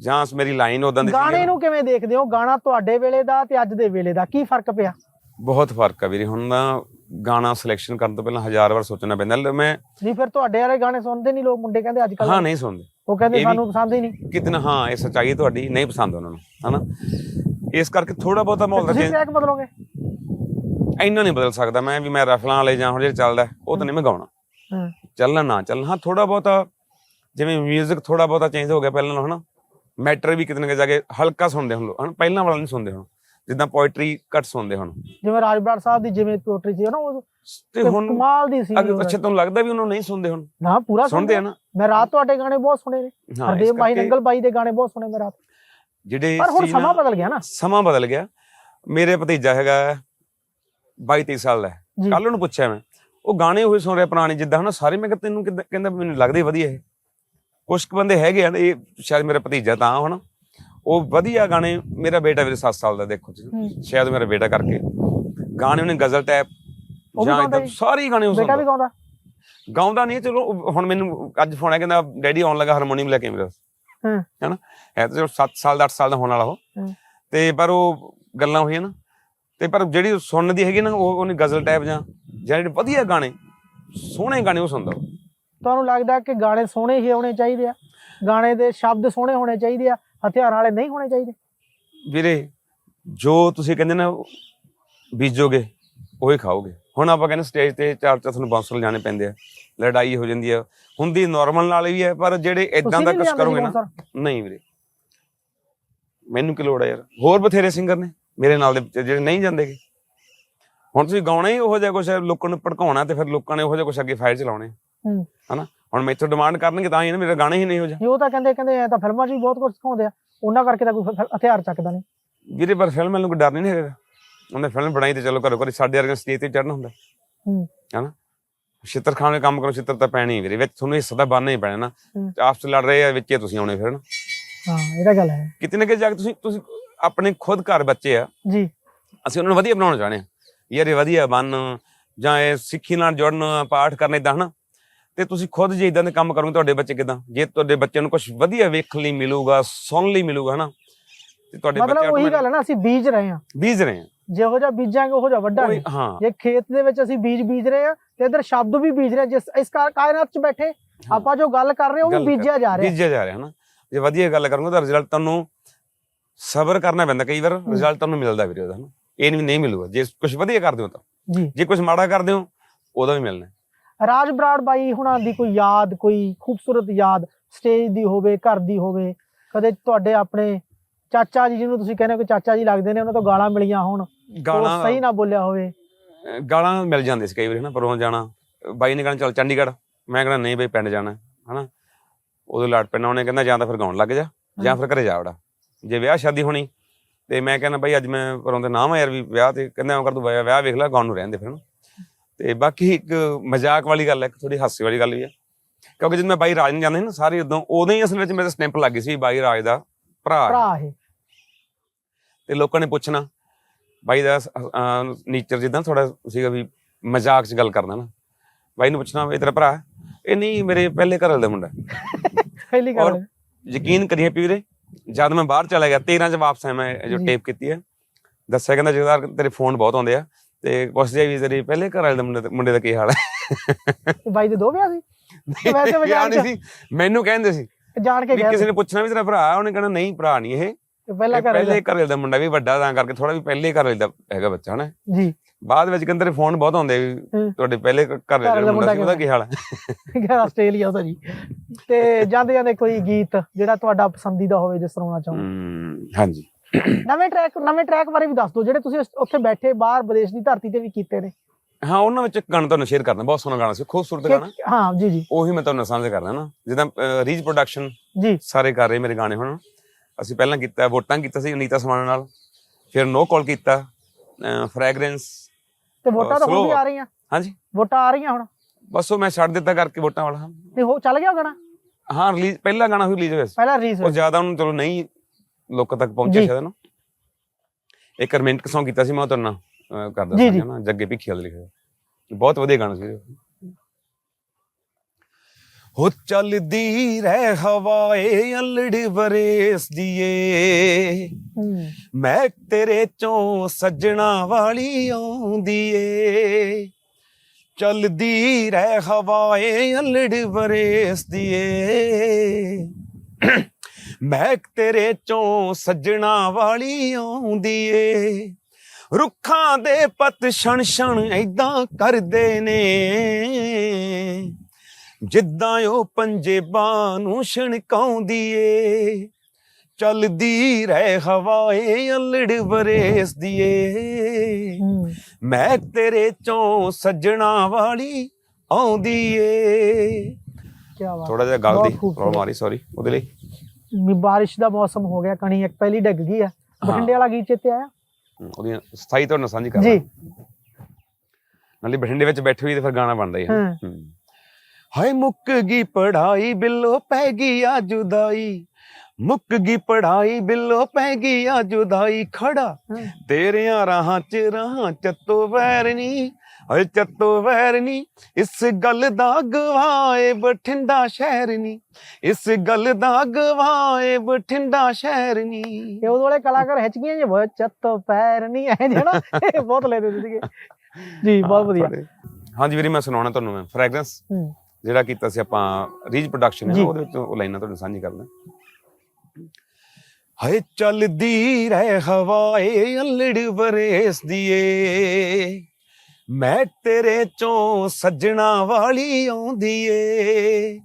ਜਾਂ ਮੇਰੀ ਲਾਈਨ ਉਦਾਂ ਦੀ ਗਾਣੇ ਨਾ, ਕਿਵੇਂ ਦੇਖਦੇ ਹੋ? ਗਾਣਾ ਤੁਹਾਡੇ ਵੇਲੇ ਦਾ ਤੇ ਅੱਜ ਦੇ ਵੇਲੇ ਦਾ ਕੀ ਫ਼ਰਕ ਪਿਆ? ਬਹੁਤ ਫ਼ਰਕ ਹੈ ਵੀਰੇ ਹੁਣ ਦਾ ਗਾਣਾ ਸਿਲੈਕਸ਼ਨ ਕਰਨ ਤੋਂ ਪਹਿਲਾਂ ਹਜ਼ਾਰ ਵਾਰ ਸੋਚਣਾ ਪੈਂਦਾ ਮੈਂ ਨਹੀਂ ਫਿਰ ਤੁਹਾਡੇ ਵਾਲੇ ਗਾਣੇ ਸੁਣਦੇ ਨਹੀਂ ਲੋਕ ਮੁੰਡੇ ਕਹਿੰਦੇ ਅੱਜ ਕੱਲ ਹਾਂ ਨਹੀਂ ਸੁਣਦੇ। ਉਹ ਕਹਿੰਦੇ ਸਾਨੂੰ ਪਸੰਦ ਹੀ ਨਹੀਂ। ਕਿਤਨਾ ਹਾਂ ਇਹ ਸੱਚਾਈ ਤੁਹਾਡੀ ਨਹੀਂ ਪਸੰਦ ਉਹਨਾਂ ਨੂੰ ਹਨਾ? ਇਸ ਕਰਕੇ ਥੋੜਾ ਬਹੁਤਾ ਮਾਹੌਲ ਦਾ ਤੁਸੀਂ ਚੇਂਜ ਟਰੈਕ ਬਦਲੋਗੇ? ਇੰਨਾ ਨਹੀਂ ਬਦਲ ਸਕਦਾ ਮੈਂ ਵੀ ਮੈਂ ਰਫਲਾਂ ਵਾਲੇ ਜਾਂ ਹੁਣ ਜਿਹੜਾ ਚੱਲਦਾ ਉਹ ਤਾਂ ਨਹੀਂ ਮੈਂ ਗਾਉਣਾ। ਹੂੰ ਚੱਲਣਾ ਨਾ ਚੱਲਣਾ। ਹਾਂ ਥੋੜਾ ਬਹੁਤਾ ਜਿਵੇਂ 뮤직 ਥੋੜਾ ਬਹੁਤਾ ਚੇਂਜ ਹੋ ਗਿਆ ਪਹਿਲਾਂ ਨਾਲੋਂ ਹਨਾ? ਮੈਟਰ ਵੀ ਕਿਤੇ ਨਾ ਕਿਤੇ ਜਾ ਕੇ ਹਲਕਾ ਸੁਣਦੇ ਹੁਣ ਲੋਕ ਹਨਾ? ਪਹਿਲਾਂ ਵਾਲਾ ਨਹੀਂ ਸੁਣਦੇ ਹੁਣ। ਜਿੱਦਾਂ ਪੋਇਟਰੀ ਘੱਟ ਸੁਣਦੇ ਹੁਣ। ਜਿਵੇਂ ਰਾਜ ਬਰਾੜ ਸਾਹਿਬ ਦੀ ਜਿਵੇਂ ਪੋਟਰੀ ਸੀ ਨਾ ਉਹ ਤੇ ਹੁਣ ਕਮਾਲ ਦੀ ਸੀ ਅੱਛਾ ਤੁਹਾਨੂੰ ਲੱਗਦਾ ਵੀ ਉਹਨੂੰ ਨਹੀਂ ਸੁਣਦੇ ਹੁਣ? ਨਾ ਪੂਰਾ ਸੁਣਦੇ ਆ ਨਾ? ਮੈਂ ਰਾਤ ਤੁਹਾਡੇ ਗਾਣੇ ਬਹੁਤ ਸੁਣੇ ਨੇ। ਹਰਦੇਵ ਕਰਕੇ ਨੰਗਲ ਬਾਈ ਦੇ ਗਾਣੇ ਬਹੁਤ ਸੁਣੇ ਮੈਂ ਰਾਤ। ਜਿਹੜੇ ਪਰ ਹੁਣ ਸਮਾਂ ਬਦਲ ਗਿਆ ਨਾ। ਸਮਾਂ ਬਦਲ ਗਿਆ। ਮੇਰੇ ਭਤੀਜਾ ਹੈਗਾ 22 23 ਸਾਲ ਦਾ। ਕੱਲ ਉਹਨੂੰ ਪੁੱਛਿਆ ਮੈਂ। ਉਹ ਗਾਣੇ ਹੋਏ ਸੁਣ ਰਿਹਾ ਪੁਰਾਣੇ ਜਿੱਦਾਂ ਹਨਾ ਸਾਰੇ ਮੈਂ ਕਿਹਾ ਤੈਨੂੰ ਕਿੱਦਾਂ ਕਹਿੰਦਾ ਮੈਨੂੰ ਲੱਗਦੇ ਵਧੀਆ ਇਹ। ਕੁਝ ਕੁ ਬੰਦੇ ਹੈਗੇ ਆ ਇਹ ਸ਼ਾਇਦ ਮੇਰਾ ਭਤੀਜਾ ਤਾਂ ਹਨਾ। ਉਹ ਵਧੀਆ ਗਾਣੇ ਮੇਰਾ ਬੇਟਾ ਵੀਰੇ 7 ਸਾਲ ਦਾ ਦੇਖੋ ਤੁਸੀਂ। ਸ਼ਾਇਦ ਮੇਰਾ ਬੇਟਾ ਕਰਕੇ। ਗਾਣੇ ਉਹਨੇ ਗਜ਼ਲ ਟੈਪ ਜਾਂ ਇਦਾਂ? ਸਾਰੇ ਗਾਣੇ ਉਹ ਬੇਟਾ ਵੀ ਗਾਉਂਦਾ। ਗਾਉਂਦਾ ਨਹੀਂ ਚਲੋ ਹੁਣ ਮੈਨੂੰ ਅੱਜ ਫੋਨ ਆਇਆ ਕਹਿੰਦਾ ਡੈਡੀ ਆਉਣ ਲੱਗਾ ਹਾਰਮੋਨੀਅਮ ਲੈ ਕੇ ਮੇਰੇ ਹੂੰ। ਹੈਨਾ? ਹੈ ਤਾਂ ਚਲੋ 7 ਸਾਲ ਦਾ 8 ਸਾਲ ਦਾ ਹੋਣ ਵਾਲਾ ਉਹ। ਹੂੰ। ਤੇ ਪਰ ਉਹ ਗੱਲਾਂ ਹੋਈਆਂ ਨਾ। ਤੇ ਪਰ ਜਿਹੜੀ ਸੁਣਨ ਦੀ ਹੈਗੀ ਨਾ ਉਹ ਉਹਨੇ ਗਜ਼ਲ ਟਾਈਪ ਜਾਂ ਜਿਹੜੇ ਵਧੀਆ ਗਾਣੇ ਸੋਹਣੇ ਗਾਣੇ ਉਹ ਸੁਣਦਾ। ਤੁਹਾਨੂੰ ਲੱਗਦਾ ਕਿ ਗਾਣੇ ਸੋਹਣੇ ਹੀ ਹੋਣੇ ਚਾਹੀਦੇ ਆ? ਗਾਣੇ ਦੇ ਸ਼ਬਦ ਸੋਹਣੇ ਹੋਣੇ ਚਾਹੀਦੇ ਆ? ਹਥਿਆਰਾਂ ਵਾਲੇ ਨਹੀਂ ਹੋਣੇ ਚਾਹੀਦੇ? ਵੀਰੇ ਜੋ ਤੁਸੀਂ ਕਹਿੰਦੇ ਨਾ ਬੀਜੋਗੇ ਉਹੀ ਖਾਓਗੇ। ਹੁਣ ਆਪਾਂ ਕਹਿੰਦੇ ਸਟੇਜ ਤੇ ਚਾਰ ਚਾਰ ਤੁਹਾਨੂੰ ਬਾਂਸਰ ਲਿਜਾਣੇ ਪੈਂਦੇ ਆ। ਲੜਾਈ ਹੋ ਜਾਂਦੀ ਆ। ਹੁੰਦੀ ਨਾਰਮਲ ਨਾਲ ਵੀ ਹੈ ਪਰ ਜਿਹੜੇ ਇਦਾਂ ਦਾ ਕੁਝ ਲਿਆਂਦੇ ਕਰੋਗੇ ਨਾ? ਨਹੀਂ ਵੀਰੇ। ਮੈਨੂੰ ਕੀ ਲੋੜ ਹੈ ਯਾਰ? ਹੋਰ ਬਥੇਰੇ ਸਿੰਗਰ ਨੇ। ਮੇਰੇ ਨਾਲ ਦੇ ਜਿਹੜੇ ਨਹੀਂ ਜਾਂਦੇਗੇ ਹੁਣ ਤੁਸੀਂ ਗਾਉਣਾ ਹੀ ਉਹੋ ਜਿਹਾ ਕੁਝ ਲੋਕਾਂ ਨੂੰ ਭੜਕਾਉਣਾ ਤੇ ਫਿਰ ਲੋਕਾਂ ਨੇ ਉਹੋ ਜਿਹਾ ਕੁਝ ਅੱਗੇ ਫਾਇਰ ਚਲਾਉਣੇ ਹੂੰ। ਹਨਾ? ਹੁਣ ਮੈਥੋਂ ਡਿਮਾਂਡ ਕਰਨਗੇ ਤਾਂ ਹੀ ਨਾ ਮੇਰਾ ਗਾਣਾ ਹੀ ਨਹੀਂ ਹੋ ਜਾ ਉਹ ਤਾਂ ਕਹਿੰਦੇ ਕਹਿੰਦੇ ਐ ਤਾਂ ਫਿਲਮਾਂ 'ਚ ਵੀ ਬਹੁਤ ਕੁਝ ਸਿਖਾਉਂਦੇ ਆ। ਉਹਨਾਂ ਕਰਕੇ ਤਾਂ ਕੋਈ ਹਥਿਆਰ ਚੱਕਦਾ ਨਹੀਂ। ਵੀਰੇ ਪਰ ਫਿਲਮ ਮੈਨੂੰ ਕੋਈ ਡਰ ਨਹੀਂ ਹੈਗਾ। ਉਹਨੇ ਫਿਲਮ ਬਣਾਈ ਤੇ ਚਲੋ ਘਰੋਂ ਘਰੀ ਸਾਡੇ ਵਰਗੇ ਸਟੇਜ ਤੇ ਚੜਨਾ ਹੁੰਦਾ। ਹੂੰ। ਹਨਾ? ਛਿੱਤਰ ਖਾਣ ਦੇ ਕੰਮ ਕਰੋ ਛਿੱਤਰ ਤਾਂ ਪੈਣੀ ਹੀ ਵੀਰੇ। ਵਿੱਚ ਤੁਹਾਨੂੰ ਹਿੱਸਾ ਤਾਂ ਬਣਨਾ ਹੀ ਪੈਣਾ ਨਾ। ਆਪਸ ਚ ਲੜ ਰਹੇ ਆ ਵਿੱਚ ਤੁਸੀਂ ਆਉਣੇ ਫਿਰ ਨਾ ਹਾਂ ਇਹ ਤਾਂ ਗੱਲ ਹੈ। ਕਿਤੇ ਨਾ ਕਿਤੇ ਜਾ ਕੇ ਤੁਸੀਂ ਤੁਸੀਂ ਆਪਣੇ ਖੁਦ ਘਰ ਬੱਚੇ ਆ। ਜੀ। ਅਸੀਂ ਉਹਨਾਂ ਨੂੰ ਵਧੀਆ ਬਣਾਉਣਾ ਚਾਹੁੰਦੇ ਆ ਯਾਰ ਇਹ ਵਧੀਆ ਬਣ ਜਾਂ ਇਹ ਸਿੱਖੀ ਨਾਲ ਜੁੜਨ ਪਾਠ ਕਰਨੇ ਇਦਾਂ ਹਨਾ? ਤੇ ਤੁਸੀਂ ਖੁਦ ਜੇ ਇਦਾਂ ਦੇ ਕੰਮ ਕਰੋਗੇ ਤੁਹਾਡੇ ਬੱਚੇ ਕਿਦਾਂ? ਜੇ ਤੁਹਾਡੇ ਬੱਚਿਆਂ ਨੂੰ ਕੁਝ ਵਧੀਆ ਵੇਖਣ ਲਈ ਮਿਲੂਗਾ ਸੁਣਨ ਲਈ ਮਿਲੂਗਾ ਹਨਾ? ਤੇ ਤੁਹਾਡੇ ਬੱਚੇ ਮਤਲਬ ਉਹੀ ਗੱਲ ਹੈ ਨਾ ਅਸੀਂ ਬੀਜ ਰਹੇ ਹਾਂ। ਬੀਜ ਰਹੇ ਆ ਜਿਹੋ ਜਿਹਾ ਬੀਜਾਂਗੇ ਉਹੋ ਜਿਹਾ ਵੱਡਾ ਹਾਂ। ਜੇ ਖੇਤ ਦੇ ਵਿੱਚ ਅਸੀਂ ਬੀਜ ਬੀਜ ਰਹੇ ਆ ਤੇ ਇਧਰ ਸ਼ਬਦ ਵੀ ਬੀਜ ਰਹੇ ਜਿਸ ਇਸ ਕਾਇਨਾਤ 'ਚ ਬੈਠੇ। ਆਪਾਂ ਜੋ ਗੱਲ ਕਰ ਰਹੇ ਹਾਂ ਉਹ ਵੀ ਬੀਜਿਆ ਜਾ ਰਿਹਾ। ਬੀਜਿਆ ਜਾ ਰਿਹਾ ਹਨਾ? ਜੇ ਵਧੀਆ ਗੱਲ ਕਰੋਗੇ ਤਾਂ ਰਿਜ਼ਲਟ ਤੁਹਾਨੂੰ ਸਬਰ ਕਰਨਾ ਪੈਂਦਾ ਕਈ ਵਾਰ ਰਿਜ਼ਲਟ ਤੁਹਾਨੂੰ ਮਿਲਦਾ ਵੀਰੇ ਉਹਦਾ ਹਨਾ? ਇਹ ਨਹੀਂ ਨਹੀਂ ਮਿਲੂਗਾ ਜੇ ਕੁਝ ਵਧੀਆ ਕਰਦੇ ਹੋ ਤਾਂ। ਜੀ। ਜੇ ਕੁਝ ਮਾੜਾ ਕਰਦੇ ਹੋ ਉਹਦਾ ਵੀ ਮਿਲਣਾ। ਰਾਜ ਬਰਾੜ ਬਾਈ ਹੁਣਾਂ ਦੀ ਕੋਈ ਯਾਦ ਕੋਈ ਖੂਬਸੂਰਤ ਯਾਦ ਸਟੇਜ ਦੀ ਹੋਵੇ ਘਰ ਦੀ ਹੋਵੇ ਕਦੇ ਤੁਹਾਡੇ ਆਪਣੇ ਚਾਚਾ ਜੀ ਜਿਹਨੂੰ ਤੁਸੀਂ ਕਹਿੰਦੇ ਹੋ ਕਿ ਚਾਚਾ ਜੀ ਲੱਗਦੇ ਨੇ ਉਹਨਾਂ ਤੋਂ ਗਾਲਾਂ ਮਿਲੀਆਂ ਹੋਣ ਗਾਲਾਂ ਸਹੀ ਨਾ ਬੋਲਿਆ ਹੋਵੇ। ਗਾਲਾਂ ਮਿਲ ਜਾਂਦੇ ਸੀ ਕਈ ਵਾਰੀ ਹਨਾ? ਪਰੋਂ ਜਾਣਾ ਬਾਈ ਨੇ ਕਹਿਣਾ ਚੱਲ ਚੰਡੀਗੜ੍ਹ। ਮੈਂ ਕਹਿੰਦਾ ਨਹੀਂ ਬਈ ਪਿੰਡ ਜਾਣਾ ਹਨਾ? ਉਦੋਂ ਲੜ ਪੈਣਾ ਉਹਨੇ ਕਹਿੰਦਾ ਜਾਂ ਤਾਂ ਫਿਰ ਗਾਉਣ ਲੱਗ ਜਾ ਜਾਂ ਫਿਰ ਘਰੇ ਜਾ ਵੜਾ। ਜੇ ਵਿਆਹ ਸ਼ਾਦੀ ਹੋਣੀ ਤੇ ਮੈਂ ਕਹਿੰਦਾ ਬਾਈ ਅੱਜ ਮੈਂ ਪਰੋਂ ਤੇ ਨਾਮ ਆ ਯਾਰ ਵੀ ਵਿਆਹ ਤੇ ਕਹਿੰਦਾ ਐਂ ਕਰ ਤੂੰ ਵਿਆਹ ਵੇਖ ਲੈ ਗਾਉਣ ਨੂੰ ਰਹਿੰਦੇ ਫਿਰ ਤੇ ਬਾਕੀ ਇੱਕ ਮਜ਼ਾਕ ਵਾਲੀ ਗੱਲ ਹੈ ਇੱਕ ਥੋੜੀ ਹਾਸੇ ਵਾਲੀ ਗੱਲ ਵੀ ਹੈ। ਕਿਉਂਕਿ ਜਦ ਮੈਂ ਬਾਈ ਰਾਜ ਨੂੰ ਜਾਂਦਾ ਸੀ ਨਾ ਸਾਰੇ ਉਦੋਂ ਉਦੋਂ ਹੀ ਅਸਲ ਵਿੱਚ ਮੇਰੇ ਸਟੈਂਪ ਲੱਗ ਗਈ ਸੀ ਬਾਈ ਰਾਜ ਦਾ ਭਰਾ। ਭਰਾ ਇਹ। ਤੇ ਲੋਕਾਂ ਨੇ ਪੁੱਛਣਾ ਬਾਈ ਦਾ ਨੇਚਰ ਜਿੱਦਾਂ ਥੋੜਾ ਸੀਗਾ ਵੀ ਮਜ਼ਾਕ 'ਚ ਗੱਲ ਕਰਨਾ ਨਾ। ਬਾਈ ਨੂੰ ਪੁੱਛਣਾ ਇਹ ਤੇਰਾ ਭਰਾ? ਇਹ ਨਹੀਂ ਮੇਰੇ ਪਹਿਲੇ ਘਰ ਵਾਲੇ ਦਾ ਮੁੰਡਾ ਪਹਿਲੀ ਗੱਲ ਯਕੀਨ ਕਰੀਏ ਵੀਰੇ ਜਦ ਮੈਂ ਬਾਹਰ ਚਲਾ ਗਿਆ 13 ਚ ਵਾਪਸ ਆਇਆ ਮੈਂ ਜੋ। ਟੇਪ ਕੀਤੀ ਹੈ। ਦੱਸਿਆ ਕਹਿੰਦਾ ਜਗਦਾਰ ਤੇਰੇ ਫੋਨ ਬਹੁਤ ਆਉਂਦੇ ਆ ਤੇ ਪੁੱਛਦੇ ਵੀ ਤੇਰੇ ਪਹਿਲੇ ਘਰ ਵਾਲੇ ਦਾ ਮੁੰਡੇ ਦਾ- ਮੁੰਡੇ ਦਾ ਕੀ ਹਾਲ ਹੈ? ਬਾਈ ਦੇ ਦੋ ਵਿਆਹ ਸੀ? ਵੈਸੇ ਵਿਆਹ ਸੀ। ਮੈਨੂੰ ਕਹਿੰਦੇ ਸੀ ਜਾਣ ਕੇ ਗਿਆ ਕਿਸੇ ਨੇ ਪੁੱਛਣਾ ਵੀ ਤੇਰਾ ਭਰਾ? ਉਹਨੇ ਕਹਿਣਾ ਨਹੀਂ ਭਰਾ ਨਹੀਂ ਇਹ। ਤੇ ਪਹਿਲਾ ਇਹ ਘਰ ਪਹਿਲੇ ਘਰ ਵਾਲੇ ਦਾ ਮੁੰਡਾ ਵੀ ਵੱਡਾ ਤਾਂ ਕਰਕੇ ਥੋੜਾ ਵੀ ਪਹਿਲੇ ਘਰ ਵਾਲੇ ਦਾ ਹੈਗਾ ਬੱਚਾ ਹਨਾ? ਜੀ। ਬਾਅਦ ਵਿੱਚ ਕਹਿੰਦੇ ਫੋਨ ਬਹੁਤ ਆਉਂਦੇ ਵੀ। ਤੁਹਾਡੇ ਪਹਿਲੇ ਘਰ ਘਰ ਦਾ ਦਾ ਮੁੰਡਾ ਸੀ ਉਹਦਾ ਕੀ ਹਾਲ ਹੈ ਗਿਆ ਆਸਟ੍ਰੇਲੀਆ ਉਹਦਾ ਜੀ। ਤੇ ਜਾਂਦੇ ਜਾਂਦੇ ਕੋਈ ਗੀਤ ਜਿਹੜਾ ਤੁਹਾਡਾ ਪਸੰਦੀਦਾ ਹੋਵੇ ਜਿਸ ਸੁਣਾਉਣਾ ਚਾਹੋ ਹਮ, ਹਾਂਜੀ। ਨਵੇਂ ਟਰੈਕ ਨਵੇਂ ਟਰੈਕ ਬਾਰੇ ਵੀ ਦੱਸ ਦਿਓ ਜਿਹੜੇ ਤੁਸੀਂ ਉੱਥੇ ਬੈਠੇ ਬਾਹਰ ਵਿਦੇਸ਼ ਦੀ ਧਰਤੀ ਤੇ ਵੀ ਕੀਤੇ ਨੇ। ਹਾਂ ਉਹਨਾਂ ਵਿੱਚ ਇੱਕ ਗਾਣਾ ਤੁਹਾਨੂੰ ਸ਼ੇਅਰ ਕਰਨਾ ਬਹੁਤ ਸੋਹਣਾ ਗਾਣਾ ਸੀ ਖੂਬਸੂਰਤ ਗਾਣਾ। ਹਾਂ ਜੀ ਜੀ। ਉਹੀ ਮੈਂ ਤੁਹਾਨੂੰ ਸਾਂਝਾ ਕਰਨਾ ਨਾ ਜਿੱਦਾਂ ਰੀਜ ਪ੍ਰੋਡਕਸ਼ਨ ਜੀ। ਸਾਰੇ ਕਰ ਰਹੇ ਮੇਰੇ ਗਾਣੇ ਹੁਣ। ਅਸੀਂ ਪਹਿਲਾਂ ਕੀਤਾ ਵੋਟਾਂ ਕੀਤਾ ਸੀ ਅਨੀਤਾ ਸਮਾਨ ਨਾਲ ਫਿਰ ਨੋ ਕਾਲ ਕੀਤਾ ਫ੍ਰੈਗਰੈਂਸ ਤੇ ਵੋਟਾਂ ਤਾਂ ਹੁਣ ਵੀ ਆ। ਰਹੀਆਂ। ਹਾਂਜੀ। ਵੋਟਾਂ ਆ ਰਹੀਆਂ ਹੁਣ। ਬਸ ਉਹ ਮੈਂ ਛੱਡ ਦਿੱਤਾ ਕਰਕੇ ਵੋਟਾਂ ਵਾਲਾ। ਤੇ ਹੋ ਚੱਲ ਗਿਆ ਉਹ ਗਾਣਾ? ਹਾਂ ਰਿਲੀਜ਼ ਪਹਿਲਾ ਗਾਣਾ ਹੀ ਰਿਲੀਜ਼ ਹੋਇਆ ਸੀ। ਪਹਿਲਾ ਰੀਸ ਉਹ ਜ਼ਿਆਦਾ ਉਹਨੂੰ ਚਲੋ ਨਹੀਂ ਲੋਕਾਂ ਤੱਕ ਪਹੁੰਚਿਆ। ਸ਼ਾਇਦ ਨਾ ਇੱਕ ਰਮੈਂਟਿਕ Song ਕੀਤਾ ਸੀ ਮੈਂ ਉਹ ਕਰਦਾ ਸੀ। ਨਾ ਜੱਗੇ ਭਿੱਖੀ ਵਾਲਾ ਲਿਖਿਆ ਬਹੁਤ ਵਧੀਆ ਗਾਣਾ ਸੀ। ਹੋ ਚੱਲਦੀ ਰਹਿ ਹਵਾਏ, ਅਲੜ ਬਰੇਸ ਦੀਏ। ਮੈਂ ਤੇਰੇ ਚੋਂ ਸੱਜਣਾ ਵਾਲੀ ਆਉਂਦੀ ਏ ਚੱਲਦੀ ਰਹਿ ਹਵਾਏ, ਅਲੜ ਬਰੇਸ ਦੀਏ। ਮਹਿਕ ਤੇਰੇ ਚੋਂ ਸੱਜਣਾ ਵਾਲੀ ਆਉਂਦੀ ਏ ਰੁੱਖਾਂ ਦੇ ਪੱਤ ਛਣ ਛਣ ਐਦਾਂ ਕਰਦੇ ਨੇ। ਜਿੱਦਾਂ ਉਹ ਪੰਜੇਬਾਂ ਨੂੰ ਛਣਕਾਉਂਦੀ ਏ ਚੱਲਦੀ ਰਹਿ ਹਵਾਏ ਅਲੜ ਬਰੇਸਦੀ ਏ ਮੈਂ ਤੇਰੇ ਚੋਂ ਸੱਜਣਾ ਵਾਲੀ ਆਉਂਦੀ ਏ ਕੀ ਬਾਤ। ਥੋੜਾ ਜਿਹਾ ਗੱਲ ਦੀ। ਪ੍ਰੋਬਲਮ ਆ ਰਹੀ ਸੌਰੀ ਉਹਦੇ ਲਈ। ਵੀ ਬਾਰਿਸ਼ ਦਾ ਮੌਸਮ ਹੋ ਗਿਆ ਕਣੀ ਇੱਕ ਪਹਿਲੀ ਡਿੱਗ ਗਈ ਆ। ਬਠਿੰਡੇ ਵਾਲਾ ਗੀਤ ਚੇਤੇ ਆਇਆ? ਉਹਦੀਆਂ ਸਥਾਈ ਤੋਂ ਸਾਂਝੀ ਕਰ ਜੀ। ਨਾਲੇ ਬਠਿੰਡੇ ਵਿੱਚ ਬੈਠੇ ਹੋਈ ਤੇ ਫਿਰ ਗਾਣਾ ਬਣਦਾ ਹੀ ਹੈ। ਹਾਂ। ਹਾਏ ਮੁੱਕ ਗਈ ਪੜਾਈ ਬਿੱਲੋ ਪੈ ਗਈ ਆ ਜੁਦਾਈ ਮੁੱਕ ਗਈ ਪੜਾਈ ਬਿੱਲੋ ਪੈ ਗਈ ਆ ਜੁਦਾਈ ਖੜਾ। ਤੇਰਿਆਂ ਰਾਹਾਂ ਚ ਰਾਹਾਂ ਚੱਤੋ ਵੈਰਨੀ। ਓਏ ਚੱਤੋ ਵੈਰਨੀ ਇਸ ਗੱਲ ਦਾ ਗਵਾਏ ਬਠਿੰਡਾ ਸ਼ਹਿਰ ਨੀ ਇਸ ਗੱਲ ਦਾ ਗਵਾਏ ਬਠਿੰਡਾ ਸ਼ਹਿਰ ਨੀ ਇਹ ਉਹਦੇ ਵਾਲੇ ਕਲਾਕਾਰ ਹਿੱਚ ਗਏ ਜੇ? ਬਹੁਤ ਚੱਤ ਪੈਰ ਨਹੀਂ ਐ ਜਿਹੜਾ ਬਹੁਤ ਲੈਦੇ ਸੀਗੇ। ਜੀ ਬਹੁਤ ਵਧੀਆ। ਹਾਂਜੀ ਵੀਰੇ ਮੈਂ ਸੁਣਾਉਣਾ ਤੁਹਾਨੂੰ ਮੈਂ। ਫ੍ਰੈਗਰੈਂਸ ਹੂੰ। ਜਿਹੜਾ ਕੀਤਾ ਸੀ ਆਪਾਂ ਰੀਜ ਪ੍ਰੋਡਕਸ਼ਨ। ਹੈ ਉਹਦੇ ਵਿੱਚ ਉਹ ਲਾਈਨਾਂ ਤੁਹਾਨੂੰ ਸਾਂਝੀ ਕਰਦਾ। ਹਾਏ ਚੱਲਦੀ ਰਹਿ ਹਵਾਏ ਅਲੜ ਬਰੇਸਦੀ ਏ ਮੈਂ ਤੇਰੇ ਚੋਂ ਸੱਜਣਾ ਵਾਲੀ ਆਉਂਦੀ ਏ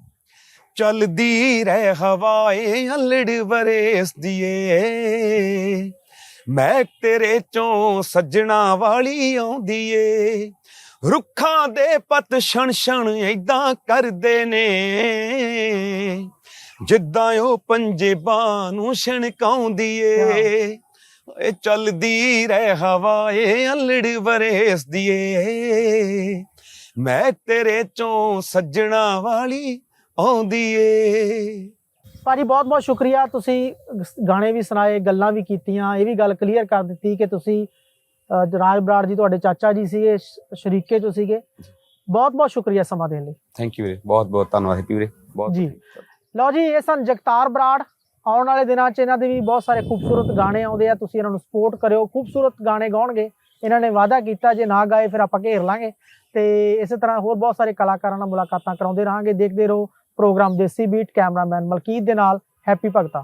ਚੱਲਦੀ ਰਹਿ ਹਵਾਏ ਅਲੜ ਬਰੇਸਦੀ ਏ ਮੈਂ ਤੇਰੇ ਚੋਂ ਸੱਜਣਾ ਵਾਲੀ ਆਉਂਦੀ ਏ ਰੁੱਖਾਂ ਦੇ ਪੱਤ ਛਣ ਛਣ ਐਦਾਂ ਕਰਦੇ ਨੇ। ਜਿੱਦਾਂ ਉਹ ਪੰਜੇਬਾਂ ਨੂੰ ਛਣਕਾਉਂਦੀ ਏ ਏ ਚੱਲਦੀ ਰਹਿ ਹਵਾਏ ਅਲੜ ਬਰੇਸਦੀ ਏ। ਮੈਂ ਤੇਰੇ ਚੋਂ ਸੱਜਣਾ ਵਾਲੀ ਆਉਂਦੀ ਏ। ਭਾਜੀ ਬਹੁਤ ਬਹੁਤ ਸ਼ੁਕਰੀਆ। ਤੁਸੀਂ ਗਾਣੇ ਵੀ ਸੁਣਾਏ ਗੱਲਾਂ ਵੀ ਕੀਤੀਆਂ ਇਹ ਵੀ ਗੱਲ ਕਲੀਅਰ ਕਰ ਦਿੱਤੀ ਕਿ ਤੁਸੀਂ ਰਾਜ ਬਰਾੜ ਜੀ ਤੁਹਾਡੇ ਚਾਚਾ ਜੀ ਸੀਗੇ ਸ਼ਰੀਕੇ ਚੋਂ ਸੀਗੇ। ਬਹੁਤ ਬਹੁਤ ਸ਼ੁਕਰੀਆ ਸਮਾਂ ਦੇਣ ਲਈ। ਥੈਂਕ ਯੂ ਵੀਰੇ ਬਹੁਤ ਬਹੁਤ ਧੰਨਵਾਦ ਹੈਪੀ ਵੀਰੇ ਬਹੁਤ ਜੀ। ਲਓ ਜੀ ਇਹ ਸਨ ਜਗਤਾਰ ਬਰਾੜ। ਆਉਣ ਵਾਲੇ ਦਿਨਾਂ 'ਚ ਇਹਨਾਂ ਦੇ ਵੀ ਬਹੁਤ ਸਾਰੇ ਖੂਬਸੂਰਤ ਗਾਣੇ ਆਉਂਦੇ ਆ ਤੁਸੀਂ ਇਹਨਾਂ ਨੂੰ ਸਪੋਰਟ ਕਰਿਓ। ਖੂਬਸੂਰਤ ਗਾਣੇ ਗਾਉਣਗੇ ਇਹਨਾਂ ਨੇ ਵਾਅਦਾ ਕੀਤਾ ਜੇ ਨਾ ਗਾਏ ਫਿਰ ਆਪਾਂ ਘੇਰ ਲਾਂਗੇ। ਤੇ ਇਸੇ ਤਰ੍ਹਾਂ ਹੋਰ ਬਹੁਤ ਸਾਰੇ ਕਲਾਕਾਰਾਂ ਨਾਲ ਮੁਲਾਕਾਤਾਂ ਕਰਾਉਂਦੇ ਰਹਾਂਗੇ। ਦੇਖਦੇ ਰਹੋ program Desi beat cameraman Malkeet ਦੇ ਨਾਲ ਹੈਪੀ ਭਗਤਾ।